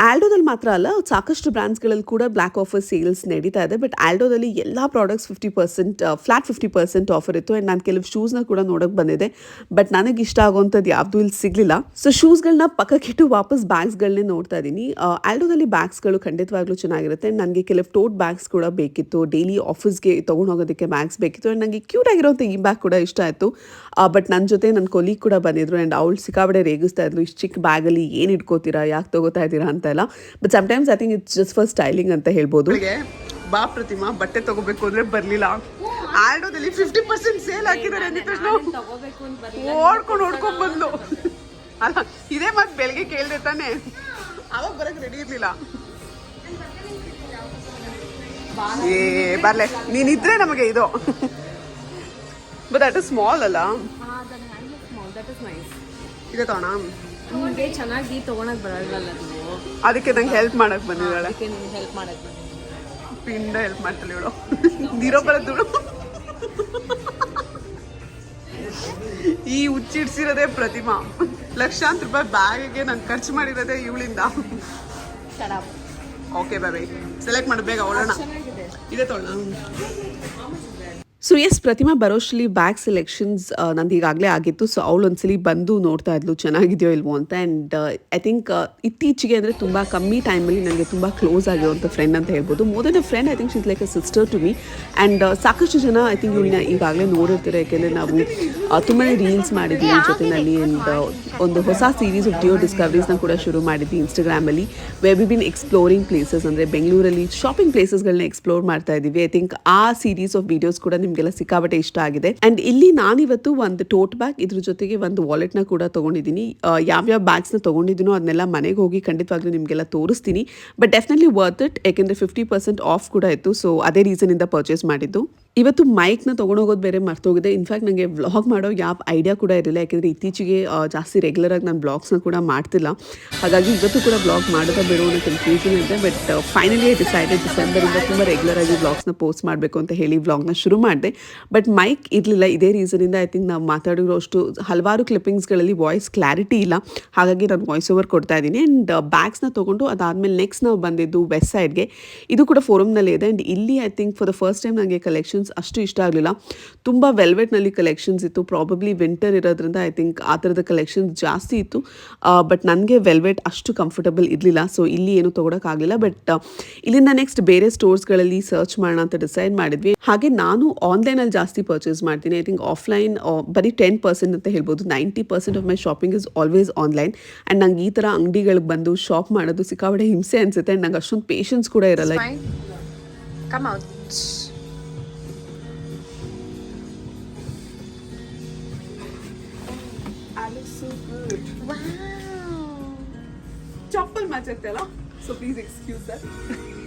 ಆಲ್ಡೋದಲ್ಲಿ ಮಾತ್ರ ಅಲ್ಲ, ಸಾಕಷ್ಟು ಬ್ರ್ಯಾಂಡ್ಸ್ಗಳಲ್ಲಿ ಕೂಡ ಬ್ಲ್ಯಾಕ್ ಆಫರ್ ಸೇಲ್ಸ್ ನಡೀತಾ ಇದೆ. ಬಟ್ ಆಲ್ಡೋದಲ್ಲಿ ಎಲ್ಲ products fifty percent flat fifty percent offer ಇತ್ತು. ಆ್ಯಂಡ್ ನಾನು ಕೆಲವು ಶೂಸ್ನ ಕೂಡ ನೋಡೋಕ್ಕೆ ಬಂದಿದೆ ಬಟ್ ನನಗೆ ಇಷ್ಟ ಆಗುವಂಥದ್ದು ಯಾವುದೂ ಇಲ್ಲಿ ಸಿಗಲಿಲ್ಲ. ಸೊ ಶೂಸ್ಗಳನ್ನ ಪಕ್ಕಕ್ಕಿಟ್ಟು ವಾಪಸ್ ಬ್ಯಾಗ್ಸ್ಗಳನ್ನೇ ನೋಡ್ತಾ ಇದ್ದೀನಿ. ಆಲ್ಡೋದಲ್ಲಿ ಬ್ಯಾಗ್ಸ್ಗಳು ಖಂಡಿತವಾಗ್ಲೂ ಚೆನ್ನಾಗಿರುತ್ತೆ. ನನಗೆ ಕೆಲವು ಟೋಟ್ ಬ್ಯಾಗ್ಸ್ ಕೂಡ ಬೇಕಿತ್ತು. ಡೈಲಿ ಆಫೀಸ್ಗೆ ತೊಗೊಂಡು ಹೋಗೋದಕ್ಕೆ ಬ್ಯಾಗ್ಸ್ ಬೇಕಿತ್ತು. ಆ್ಯಂಡ್ ನನಗೆ ಕ್ಯೂಟ್ ಆಗಿರೋಂಥ ಈ ಬ್ಯಾಗ್ ಕೂಡ ಇಷ್ಟ ಆಯಿತು. ಬಟ್ ನನ್ನ ಜೊತೆ ನನ್ನ ಕೊಲೀಗ್ ಕೂಡ ಬಂದಿದ್ರು. ಆ್ಯಂಡ್ ಅವಳು ಸಿಕ್ಕಾಬಡೆ ರೇಗಿಸ್ತಾ ಇದ್ಲು. ಇಷ್ಟು ಚಿಕ್ಕ ಬ್ಯಾಗಲ್ಲಿ ಏನು ಇಟ್ಕೋತೀರಾ? ಯಾಕೆ ತಗೋತಾ ಇದ್ದೀರಾ? ಅಂತ ಎಲ್ಲ. But sometimes I think it's just for styling ಅಂತ ಹೇಳ್ಬೋದು. ಬಾ ಪ್ರತಿಮಾ ಬಟ್ಟೆ ತಗೋಬೇಕು ಅಂದ್ರೆ ಬರ್ಲಿಲ್ಲ. ಆಲ್ಡೋದಲ್ಲಿ ಫಿಫ್ಟಿ ಪರ್ಸೆಂಟ್ ಸೇಲ್ ಹಾಕಿದ್ದಾರೆ ಅಂದಿದ ತಕ್ಷಣ ಓಡ್ಕೊಂಡು ಓಡ್ಕೊಂಡು ಬಂದ್ಲು. ಅಲ್ಲ ಇದೇ ಮತ್ತೆ ಬೆಳಗ್ಗೆ ಕೇಳಿದೆ ತಾನೆ. ಅವಾಗ ಬರಕ್ ರೆಡಿ ಇರ್ಲಿಲ್ಲ. ಏ ಬರ್ಲೆ. ನೀನಿದ್ರೆ ನಮಗೆ ಇದು. ಬಟ್ ದಟ್ ಇಸ್ ಸ್ಮಾಲ್ ಅಲ್ಲ. ಇದೆ ತಗೋಣ. ನಿಮಗೆ ಚೆನ್ನಾಗಿ ತೊಗೊಳಕ್ ಬರಲ್ವಲ್ಲ ನೀವು? ಅದಕ್ಕೆ ನಂಗೆ ಹೆಲ್ಪ್ ಮಾಡಕ್ ಬಂದಿದ್ದಾಳೆ. ಅದಕ್ಕೆ ನಿಮ್ಗೆ ಹೆಲ್ಪ್ ಮಾಡಕ್ ಬಂದಿದ್ದೀನಿ ಪಿಂಡ ಹೆಲ್ಪ್ ಮಾಡ್ತಾಳೆ ಇವಳು. ನೀರೋ ಬರೋದು ಈ ಹುಚ್ಚಿಡ್ಸಿರೋದೇ ಪ್ರತಿಮಾ. ಲಕ್ಷಾಂತರ ರೂಪಾಯಿ ಬ್ಯಾಗಿಗೆ ನಾನು ಖರ್ಚು ಮಾಡಿರೋದೇ ಇವಳಿಂದ. ಓಕೆ ಬಾಬಿ ಸೆಲೆಕ್ಟ್ ಮಾಡು ಬೇಗ ಚೆನ್ನಾಗಿದೆ. ಇದೆ ತೊಗೊಳ್ಳೋಣ ಸೊ ಎಸ್ ಪ್ರತಿಮಾ ಬರೋಶ್ಲಿ ಬ್ಯಾಗ್ ಸೆಲೆಕ್ಷನ್ಸ್ ನಂದು ಈಗಾಗಲೇ ಆಗಿತ್ತು. ಸೊ ಅವಳು ಒಂದ್ಸಲಿ ಬಂದು ನೋಡ್ತಾ ಇದ್ಲು, ಚೆನ್ನಾಗಿದೆಯೋ ಇಲ್ವೋ ಅಂತ. ಆ್ಯಂಡ್ ಐ ಥಿಂಕ್ ಇತ್ತೀಚೆಗೆ ಅಂದರೆ ತುಂಬ ಕಮ್ಮಿ ಟೈಮಲ್ಲಿ ನನಗೆ ತುಂಬ ಕ್ಲೋಸ್ ಆಗಿರುವಂಥ ಫ್ರೆಂಡ್ ಅಂತ ಹೇಳ್ಬೋದು. More than a friend I think is like a sister to me and ಸಾಕಷ್ಟು ಜನ ಐ ಥಿಂಕ್ ಇವನ್ನ ಈಗಾಗಲೇ ನೋಡಿರ್ತಾರೆ. ಯಾಕೆಂದರೆ ನಾವು ತುಂಬಾ ರೀಲ್ಸ್ ಮಾಡಿದ್ವಿ ಜೊತೆನಲ್ಲಿ. ಆ್ಯಂಡ್ ಒಂದು ಹೊಸ ಸೀರೀಸ್ ಆಫ್ ಡಿಯೋ ಡಿಸ್ಕವರೀಸ್ನ ಕೂಡ ಶುರು ಮಾಡಿದ್ವಿ ಇನ್ಸ್ಟಾಗ್ರಾಮಲ್ಲಿ we be been exploring places ಅಂದರೆ ಬೆಂಗಳೂರಲ್ಲಿ ಶಾಪಿಂಗ್ ಪ್ಲೇಸಸ್ಗಳನ್ನ ಎಕ್ಸ್ಪ್ಲೋರ್ ಮಾಡ್ತಾ ಇದ್ದೀವಿ ಐ ಥಿಂಕ್ ಆ ಸೀರೀಸ್ ಆಫ್ ವಿಡಿಯೋಸ್ ಕೂಡ ನಿಮಗೆಲ್ಲ ಸಿಕ್ಕಾಬಟ್ಟೆ ಇಷ್ಟ ಆಗಿದೆ. ಅಂಡ್ ಇಲ್ಲಿ ನಾನಿವತ್ತು ಒಂದು ಟೋಟ್ ಬ್ಯಾಗ್ ಇದ್ರ ಜೊತೆಗೆ ಒಂದು ನ ಕೂಡ ತೊಗೊಂಡಿದ್ದೀನಿ. ಯಾವ್ಯಾವ ನ ತಗೊಂಡಿದ್ದೀನೋ ಅದನ್ನೆಲ್ಲ ಮನೆಗೆ ಹೋಗಿ ಖಂಡಿತವಾಗ್ಲೂ ನಿಮಗೆಲ್ಲ ತೋರಿಸ್ತೀನಿ. ಬಟ್ ಡೆಫಿನೆಟ್ಲಿ ವರ್ತ್ ಇಟ್ ಯಾಕೆಂದರೆ ಫಿಫ್ಟಿ ಪರ್ಸೆಂಟ್ ಆಫ್ ಕೂಡ ಇತ್ತು. ಸೊ ಅದೇ ರೀಸನ್ ಇಂದ ಪರ್ಚೇಸ್ ಮಾಡಿದ್ದು. ಇವತ್ತು ಮೈಕ್ನ ತೊಗೊಂಡೋಗೋದು ಬೇರೆ ಮರ್ತೋಗಿದೆ ಇನ್ಫ್ಯಾಕ್ಟ್ ನನಗೆ ವ್ಲಾಗ್ ಮಾಡೋ ಯಾವ ಐಡಿಯಾ ಕೂಡ ಇರಲಿಲ್ಲ. ಯಾಕೆಂದರೆ ಇತ್ತೀಚೆಗೆ ಜಾಸ್ತಿ ಜಾಸ್ತಿ ರೆಗ್ಯುಲರಾಗಿ ನಾನು ಬ್ಲಾಗ್ಸ್ನ ಕೂಡ ಮಾಡ್ತಿಲ್ಲ. ಹಾಗಾಗಿ ಇವತ್ತು ಕೂಡ ಬ್ಲಾಗ್ ಮಾಡೋದ ಬೇಡ ಅನ್ನೋ ಕನ್ಫ್ಯೂಷನ್ ಇದೆ. ಬಟ್ ಫೈನಲಿ ಡಿಸೈಡೆಡ್ ಡಿಸೆಂಬರಿಂದ ತುಂಬ ರೆಗ್ಯುಲರಾಗಿ ಬ್ಲಾಗ್ಸ್ನ ಪೋಸ್ಟ್ ಮಾಡಬೇಕು ಅಂತ ಹೇಳಿ ವ್ಲಾಗ್ನ ಶುರು ಮಾಡಿದೆ. ಬಟ್ ಮೈಕ್ ಇರಲಿಲ್ಲ. ಇದೇ ರೀಸನಿಂದ ಐ ಥಿಂಕ್ ನಾವು ಮಾತಾಡಿರೋ ಅಷ್ಟು ಹಲವಾರು ಕ್ಲಿಪ್ಪಿಂಗ್ಸ್ಗಳಲ್ಲಿ ವಾಯ್ಸ್ ಕ್ಲಾರಿಟಿ ಇಲ್ಲ. ಹಾಗಾಗಿ ನಾನು ವಾಯ್ಸ್ ಓವರ್ ಕೊಡ್ತಾ ಇದ್ದೀನಿ. ಆ್ಯಂಡ್ ಬ್ಯಾಗ್ಸ್ನ ತೊಗೊಂಡು ಅದಾದಮೇಲೆ ನೆಕ್ಸ್ಟ್ ನಾವು ಬಂದಿದ್ದು ವೆಸ್ಟ್ ಸೈಡ್ಗೆ ಇದು ಕೂಡ ಫೋರಮ್ನಲ್ಲಿ ಇದೆ. ಆ್ಯಂಡ್ ಇಲ್ಲಿ I think for the first time ನನಗೆ ಕಲೆಕ್ಷನ್ಸ್ ಅಷ್ಟು ಇಷ್ಟ ಆಗಲಿಲ್ಲ. ತುಂಬ ವೆಲ್ವೆಟ್ನಲ್ಲಿ ಕಲೆಕ್ಷನ್ಸ್ ಇತ್ತು. ಪ್ರಾಬಬ್ಲಿ ವಿಂಟರ್ ಇರೋದ್ರಿಂದ ಐ ಥಿಂಕ್ ಆ ಥರದ ಕಲೆಕ್ಷನ್ಸ್ ಜಾಸ್ತಿ ಇತ್ತು. ಬಟ್ ನನಗೆ ವೆಲ್ವೆಟ್ ಅಷ್ಟು ಕಂಫರ್ಟಬಲ್ ಇರಲಿಲ್ಲ. ಸೊ ಇಲ್ಲಿ ಏನು ತೊಗೊಳಕ್ಕಾಗಲಿಲ್ಲ ಬಟ್ ಇಲ್ಲಿಂದ ನೆಕ್ಸ್ಟ್ ಬೇರೆ ಸ್ಟೋರ್ಸ್ಗಳಲ್ಲಿ ಸರ್ಚ್ ಮಾಡೋಣ ಅಂತ ಡಿಸೈಡ್ ಮಾಡಿದ್ವಿ. ಹಾಗೆ ನಾನು ಆನ್ಲೈನಲ್ಲಿ ಜಾಸ್ತಿ ಪರ್ಚೇಸ್ ಮಾಡ್ತೀನಿ. ಐ ಥಿಂಕ್ ಆಫ್ಲೈನ್ ಬರೀ ಟೆನ್ ಪರ್ಸೆಂಟ್ ಅಂತ ಹೇಳ್ಬೋದು. Ninety percent of my shopping is always online and ನಂಗೆ ಈ ಥರ ಅಂಗಡಿಗಳಿಗೆ ಬಂದು ಶಾಪ್ ಮಾಡೋದು ಸಿಕ್ಕಾಪಟ್ಟೆ ಹಿಂಸೆ ಅನಿಸುತ್ತೆ. ನಂಗೆ ಅಷ್ಟೊಂದು ಪೇಷನ್ಸ್ ಕೂಡ ಇರಲ್ಲ. Come out. ಅಲ್ಲ so please excuse that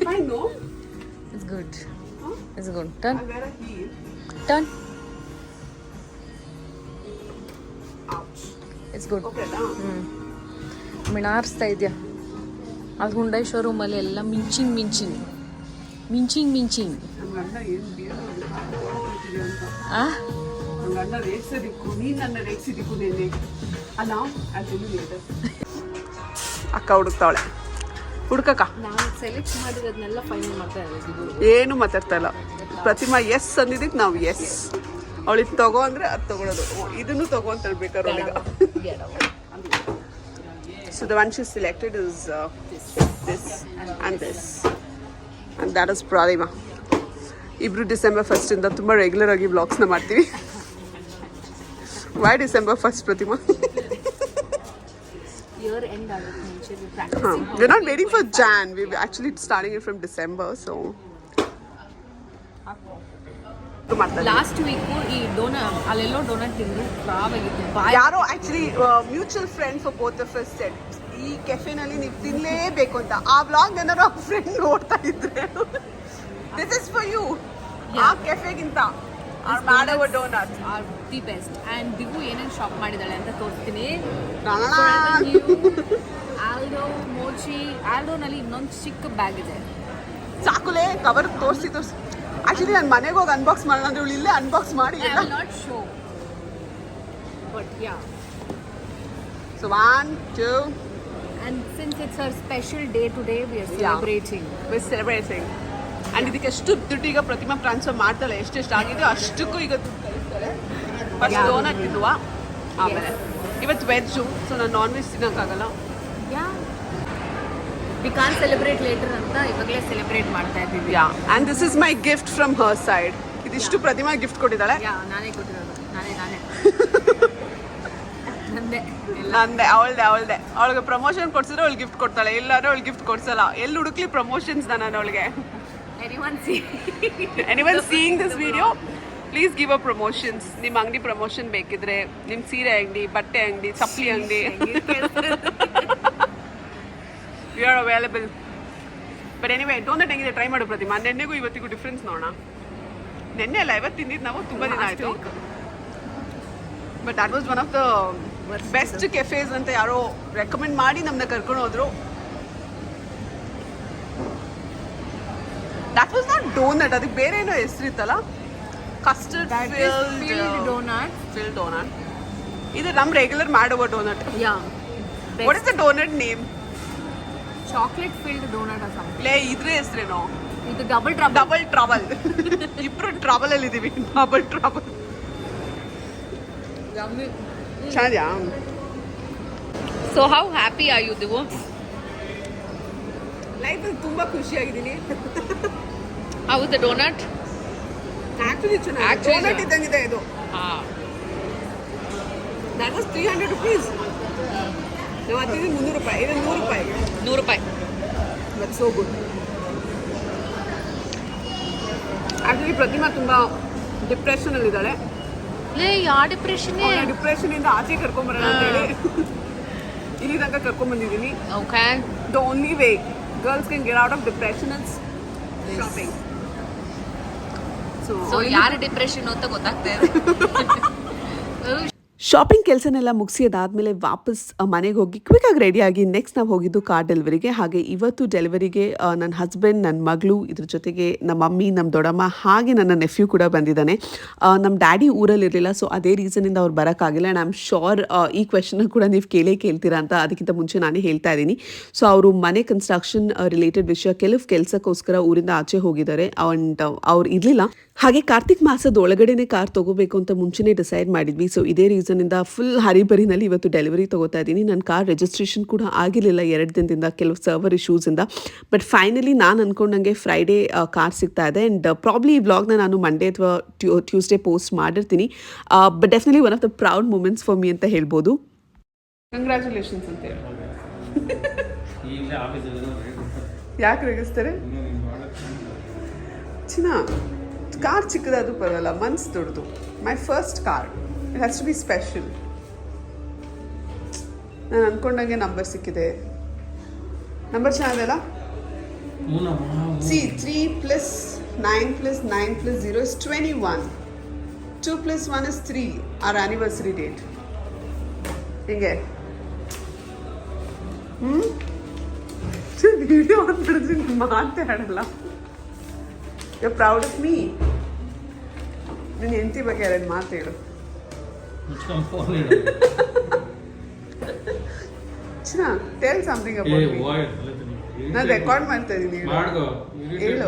I know It's good it's good. Turn good. Okay, down. ಹ್ಞೂ ಮಿಣಾರಿಸ್ತಾ ಇದೆಯಾ? ಅದು ಹುಂಡೈ ಶೋರೂಮಲ್ಲಿ ಎಲ್ಲ ಮಿಂಚಿಂಗ್ ಮಿಂಚಿಂಗ್. ಮಿಂಚಿಂಗ್ ಮಿಂಚಿಂಗ್. ಗಂಡ ಆ? ನನ್ ಗಂಡ ರೇಗ್ಸೋದಿಕ್ಕು ನೀನ್ ನನ್ನ ರೇಗ್ಸಿದಿಕ್ಕು ನಿನ್ನೆ. ಅಲ್ಲ ಲೇಟರ್ ಅಕ್ಕ ಹುಡುಕ್ತಾಳೆ ಹುಡುಕಕ್ಕ? ಏನು ಮಾತಾಡ್ತಾ ಇಲ್ಲ. ಪ್ರತಿಮಾ ಎಸ್ ಅಂದಿದ್ದಕ್ಕೆ ನಾವು ಎಸ್ ಅವಳಿಗೆ ತಗೋ ಅಂದ್ರೆ ಅದು ತಗೊಳ್ಳೋದು ಇದನ್ನು ತಗೋ ಅಂತ ಹೇಳ್ಬೇಕಾರೆ ಅವಳಿಗೆ so the one she selected is this and this and that is Pratima ಇಬ್ರು ಡಿಸೆಂಬರ್ ಫಸ್ಟಿಂದ ತುಂಬ ರೆಗ್ಯುಲರ್ ಆಗಿ ಬ್ಲಾಗ್ಸ್ನ ಮಾಡ್ತೀವಿ. Why December first Pratima year end ಆಗುತ್ತೆ ಮುಂಚೆ Huh. We're not waiting for Jan. We're actually starting it from December, so. Last week ಈ ಡೋನ ಅಲ್ಲೆಲ್ಲೋ ಡೋನಟ್ ತಿಂದು ಖರಾಬಾಗಿತ್ತು ಬಾಯ್ ಯಾರೋ actually mutual friend for both of us set ಈ ಕೆಫೆನಲ್ಲಿ ನೀವು ತಿನ್ಲೇಬೇಕು ಅಂತ. ಆ ಬ್ಲಾಗ್ ಏನಾದ್ರು ಆ ಫ್ರೆಂಡ್ ನೋಡ್ತಾ ಇದ್ರೆ. ದಿಸ್ ಇಸ್ ಫಾರ್ ಯು ಆ ಕೆಫೆಗಿಂತ ಆರ್ ಮಾಡವ donut are the best and Divu ಏನೇನು ಶಾಪ್ ಮಾಡಿದ್ದಾಳೆ ಅಂತ ತೋರಿಸ್ತೀನಿ. ಆಲ್ಡೋ ಮೋಚಿ ಆಲ್ಡೋನಲ್ಲಿ ಇನ್ನೊಂದು ಚಿಕ್ಕ ಬ್ಯಾಗ್ ಇದೆ. ಸಾಕುಲೆ ಕವರ್ ತೋರಿಸಿ ತೋರಿಸಿ. ಆಕ್ಚುಲಿ ನಾನು ಮನೆಗೆ ಹೋಗಿ ಅನ್ಬಾಕ್ಸ್ ಮಾಡೋಣ ಅಂದ್ರೆ ಇಲ್ಲೇ ಅನ್ಬಾಕ್ಸ್ ಮಾಡಿ not show but yeah so one two And since it's her special day today, we are celebrating. we're celebrating and ಇದಕ್ಕೆ ಎಷ್ಟು ದುಡ್ಡು ಈಗ ಪ್ರತಿಮಾ ಟ್ರಾನ್ಸ್ಫರ್ ಮಾಡ್ತಾಳೆ ಎಷ್ಟೆಷ್ಟು ಆಗಿದೆ ಅಷ್ಟಕ್ಕೂ ಈಗ ದುಡ್ಡು ಕಳಿಸ್ತಾರೆ ಫಸ್ಟ್ ವೆಜ್ ಡೋನಟ್ ತಿನ್ನುವ. ಆಮೇಲೆ ಇವತ್ತು ವೆಜ್ಜು ಸೊ ನಾನು ನಾನ್ ವೆಜ್ ತಿನ್ನೋಕ್ಕಾಗಲ್ಲ ವಿ ಕಾನ್ ಸೆಲೆಬ್ರೇಟ್ ಲೇಟರ್ ಅಂತ ಇವಾಗಲೇ ಸೆಲೆಬ್ರೇಟ್ ಮಾಡ್ತಾ ಇದ್ದೀವಿ. Yeah and this is my gift from her side ಇದಿಷ್ಟು ಪ್ರತಿಮಾ ಗಿಫ್ಟ್ ಕೊಟ್ಟಿದ್ದಾಳೆ. ಯಾ ನಾನೇ ಕೊಟ್ಟಿರೋದು. ನಾನೇ ನಾನೇ. ನಂದೆ. ನಂದೆ ಅವಳ್ದೆ ಅವಳ್ದೆ. ಅವಳಿಗೆ ಪ್ರಮೋಷನ್ ಕೊಡ್ಸಿದ್ರೆ ಅವಳು ಗಿಫ್ಟ್ ಕೊಡ್ತಾಳೆ. ಇಲ್ಲಾದ್ರೆ ಅವಳು ಗಿಫ್ಟ್ ಕೊಡ್ಸಲ್ಲ. ಎಲ್ಲಿ ಹುಡುಕ್ಲಿ ಪ್ರಮೋಷನ್ಸ್ ನಾನು ಅವಳಿಗೆ. Anyone see anyone seeing this video please give a promotions ನಿಮ್ಮ ಅಂಗಡಿ ಪ್ರಮೋಷನ್ ಬೇಕಿದ್ರೆ ನಿಮ್ಮ ಸೀರೆ ಅಂಗಡಿ ಬಟ್ಟೆ ಅಂಗಡಿ ಚಪ್ಪಲಿ ಅಂಗಡಿ. You are available but anyway donut ಹೆಂಗಿದೆ ಟ್ರೈ ಮಾಡು ಪ್ರತಿಮಾ. ನೆನ್ನೆಗೂ ಇವತ್ತಿಗೂ ಡಿಫ್ರೆನ್ಸ್ ನೋಡೋಣ. ನೆನ್ನೆ ಅಲ್ಲ ಇವತ್ತು ತಿಂದಿದ್ದು ನಾವು ತುಂಬ ದಿನ ಆಯಿತು. But that was one of the best cafes ಅಂತ ಯಾರೋ ರೆಕಮೆಂಡ್ ಮಾಡಿ ನಮ್ಮನ್ನ ಕರ್ಕೊಂಡು ಹೋದ್ರು. ದಟ್ ವಾಸ್ ನಾಟ್ ಡೋನಟ್ ಅದಕ್ಕೆ ಬೇರೆ ಏನೋ ಹೆಸರಿತ್ತಲ್ಲ? Custard filled donut fill donut ಇದು ನಮ್ಮ ರೆಗ್ಯುಲರ್ ಮಾಡುವ donut yeah what is the donut name chocolate filled donut ಲೇ ಇದ್ರೆ ಹೆಸರೇನೋ? ಇದು ಡಬಲ್ ಟ್ರಬಲ್ ಡಬಲ್ ಟ್ರಾವೆಲ್ ಇಬ್ರು ಟ್ರಬಲ್ ಅಲ್ಲಿ ಇದೀವಿ. Double trouble ಚೆನ್ನಾದ್ಯಾ so how happy are you Divu ಲೈಫಲ್ಲಿ ತುಂಬ ಖುಷಿಯಾಗಿದ್ದೀನಿ. ಹೌದು ಡೋನಟ್ ಆ್ಯಕ್ಚುಲಿ ಚೆನ್ನಾಗಿ ಡೋನಟ್ ಇದ್ದಂಗಿದೆ ಇದು. That was three hundred rupees ನಾವು ಹತ್ತಿದ್ದು ಮುನ್ನೂರು ರೂಪಾಯಿ. ಇದು ನೂರು ರೂಪಾಯಿ. ನೂರು ರೂಪಾಯಿ. But so good actually Prathima ತುಂಬ ಡಿಪ್ರೆಷನ್ ಅಲ್ಲಿ ಇದ್ದಾಳೆ ಲೇ ಯಾ ಡಿಪ್ರೆಷನ್ ಡಿಪ್ರೆಷನ್ ಇಂದ ಆಚೆ ಕರ್ಕೊಂಬರೋಣ ಅಂತ ಹೇಳಿ. ಇಲ್ಲಿ ತನಕ ಕರ್ಕೊಂಡ್ಬಂದಿದ್ದೀನಿ okay the only way girls can get out of depression is shopping so ಯಾರು ಡಿಪ್ರೆಷನ್ ಅಂತ ಗೊತ್ತಾಗ್ತಾ ಇದೆ ಶಾಪಿಂಗ್ ಕೆಲಸನೆಲ್ಲ ಮುಗಿಸಿ ಅದಾದಮೇಲೆ ವಾಪಸ್ ಮನೆಗೆ ಹೋಗಿ ಕ್ವಿಕ್ಕಾಗಿ ರೆಡಿಯಾಗಿ ನೆಕ್ಸ್ಟ್ ನಾವು ಹೋಗಿದ್ದು ಕಾರ್ ಡೆಲಿವರಿಗೆ ಹಾಗೆ ಇವತ್ತು ಡೆಲಿವರಿಗೆ ನನ್ನ ಹಸ್ಬೆಂಡ್ ನನ್ನ ಮಗಳು, ಇದ್ರ ಜೊತೆಗೆ ನಮ್ಮ ಮಮ್ಮಿ ನಮ್ಮ ದೊಡ್ಡಮ್ಮ, ಹಾಗೆ ನನ್ನ ನೆಫ್ಯೂ ಕೂಡ ಬಂದಿದ್ದಾನೆ. ನಮ್ಮ ಡ್ಯಾಡಿ ಊರಲ್ಲಿರಲಿಲ್ಲ ಸೊ ಅದೇ ರೀಸನಿಂದ ಅವ್ರು ಬರೋಕ್ಕಾಗಿಲ್ಲ. ಆ್ಯಂಡ್ ಐ ಆಮ್ ಶೋರ್ ಈ ಕ್ವೆಶನ್ ಕೂಡ ನೀವು ಕೇಳೇ ಕೇಳ್ತೀರಾ ಅಂತ ಅದಕ್ಕಿಂತ ಮುಂಚೆ ನಾನೇ ಹೇಳ್ತಾ ಇದ್ದೀನಿ. ಸೊ ಅವರು ಮನೆ ಕನ್ಸ್ಟ್ರಕ್ಷನ್ ರಿಲೇಟೆಡ್ ವಿಷಯ, ಕೆಲವು ಕೆಲಸಕ್ಕೋಸ್ಕರ ಊರಿಂದ ಆಚೆ ಹೋಗಿದ್ದಾರೆ. ಆ್ಯಂಡ್ ಅವ್ರು ಇರಲಿಲ್ಲ. ಹಾಗೆ ಕಾರ್ತಿಕ್ ಮಾಸದ ಒಳಗಡೆನೆ ಕಾರ್ ತಗೋಬೇಕು ಅಂತ ಮುಂಚೆನೇ ಡಿಸೈಡ್ ಮಾಡಿದ್ವಿ. ಸೊ ಇದೇ ರೀಸನಿಂದ ಫುಲ್ ಹರಿಬರಿನಲ್ಲಿ ಇವತ್ತು ಡೆಲಿವರಿ ತಗೋತಾ ಇದ್ದೀನಿ. ನನ್ನ ಕಾರ್ ರಿಜಿಸ್ಟ್ರೇಷನ್ ಕೂಡ ಆಗಿರಲಿಲ್ಲ ಎರಡು ದಿನದಿಂದ ಕೆಲವು ಸರ್ವರ್ ಇಶ್ಯೂಸಿಂದ ಬಟ್ ಫೈನಲಿ ನಾನು ಅನ್ಕೊಂಡಂಗೆ ಫ್ರೈಡೇ ಕಾರ್ ಸಿಗ್ತಾ ಇದೆ. ಅಂಡ್ ಪ್ರಾಬ್ಲಿ ಈ ವ್ಲಾಗ್ನ ನಾನು ಮಂಡೇ ಅಥವಾ ಟ್ಯೂ ಟ್ಯೂಸ್ಡೇ ಪೋಸ್ಟ್ ಮಾಡಿರ್ತೀನಿ. But definitely one of the proud moments for me ಅಂತ ಹೇಳ್ಬೋದು. ಕಂಗ್ರ್ಯಾಚುಲೇಷನ್ಸ್ ಅಂತ ಹೇಳಿ. ಯಾಕೆ ರೇಗಿಸ್ತಾರೆ? ಚಿನ್ನ ಕಾರ್ ಚಿಕ್ಕದಾದ್ರೂ ಪರವಾಗಿಲ್ಲ ಮನ್ಸು ದೊಡ್ಡದು. My first car it has to be special ನಾನು ಅಂದ್ಕೊಂಡಂಗೆ ನಂಬರ್ ಸಿಕ್ಕಿದೆ. Number ಚೆನ್ನಾಗಲ್ಲ see three plus nine plus nine plus zero is twenty one two plus one is three our anniversary date ಹಿಂಗೆ? ಹ್ಞೂ ವಿಡಿಯೋ ಮಾತಾಡಲ್ಲ. ಯು ಪ್ರೌಡ್ ಆಫ್ ಮೀ ನಿನ್ನ ಹೆಂಡತಿ ಬಗ್ಗೆ ಎರಡು ಮಾತು ಹೇಳು. ಚಿನ್ನ ಟೆಲ್ ಸಮಥಿಂಗ್ ನಾನು ರೆಕಾರ್ಡ್ ಮಾಡ್ತಾ ಇದ್ದೀನಿ ಹೇಳು.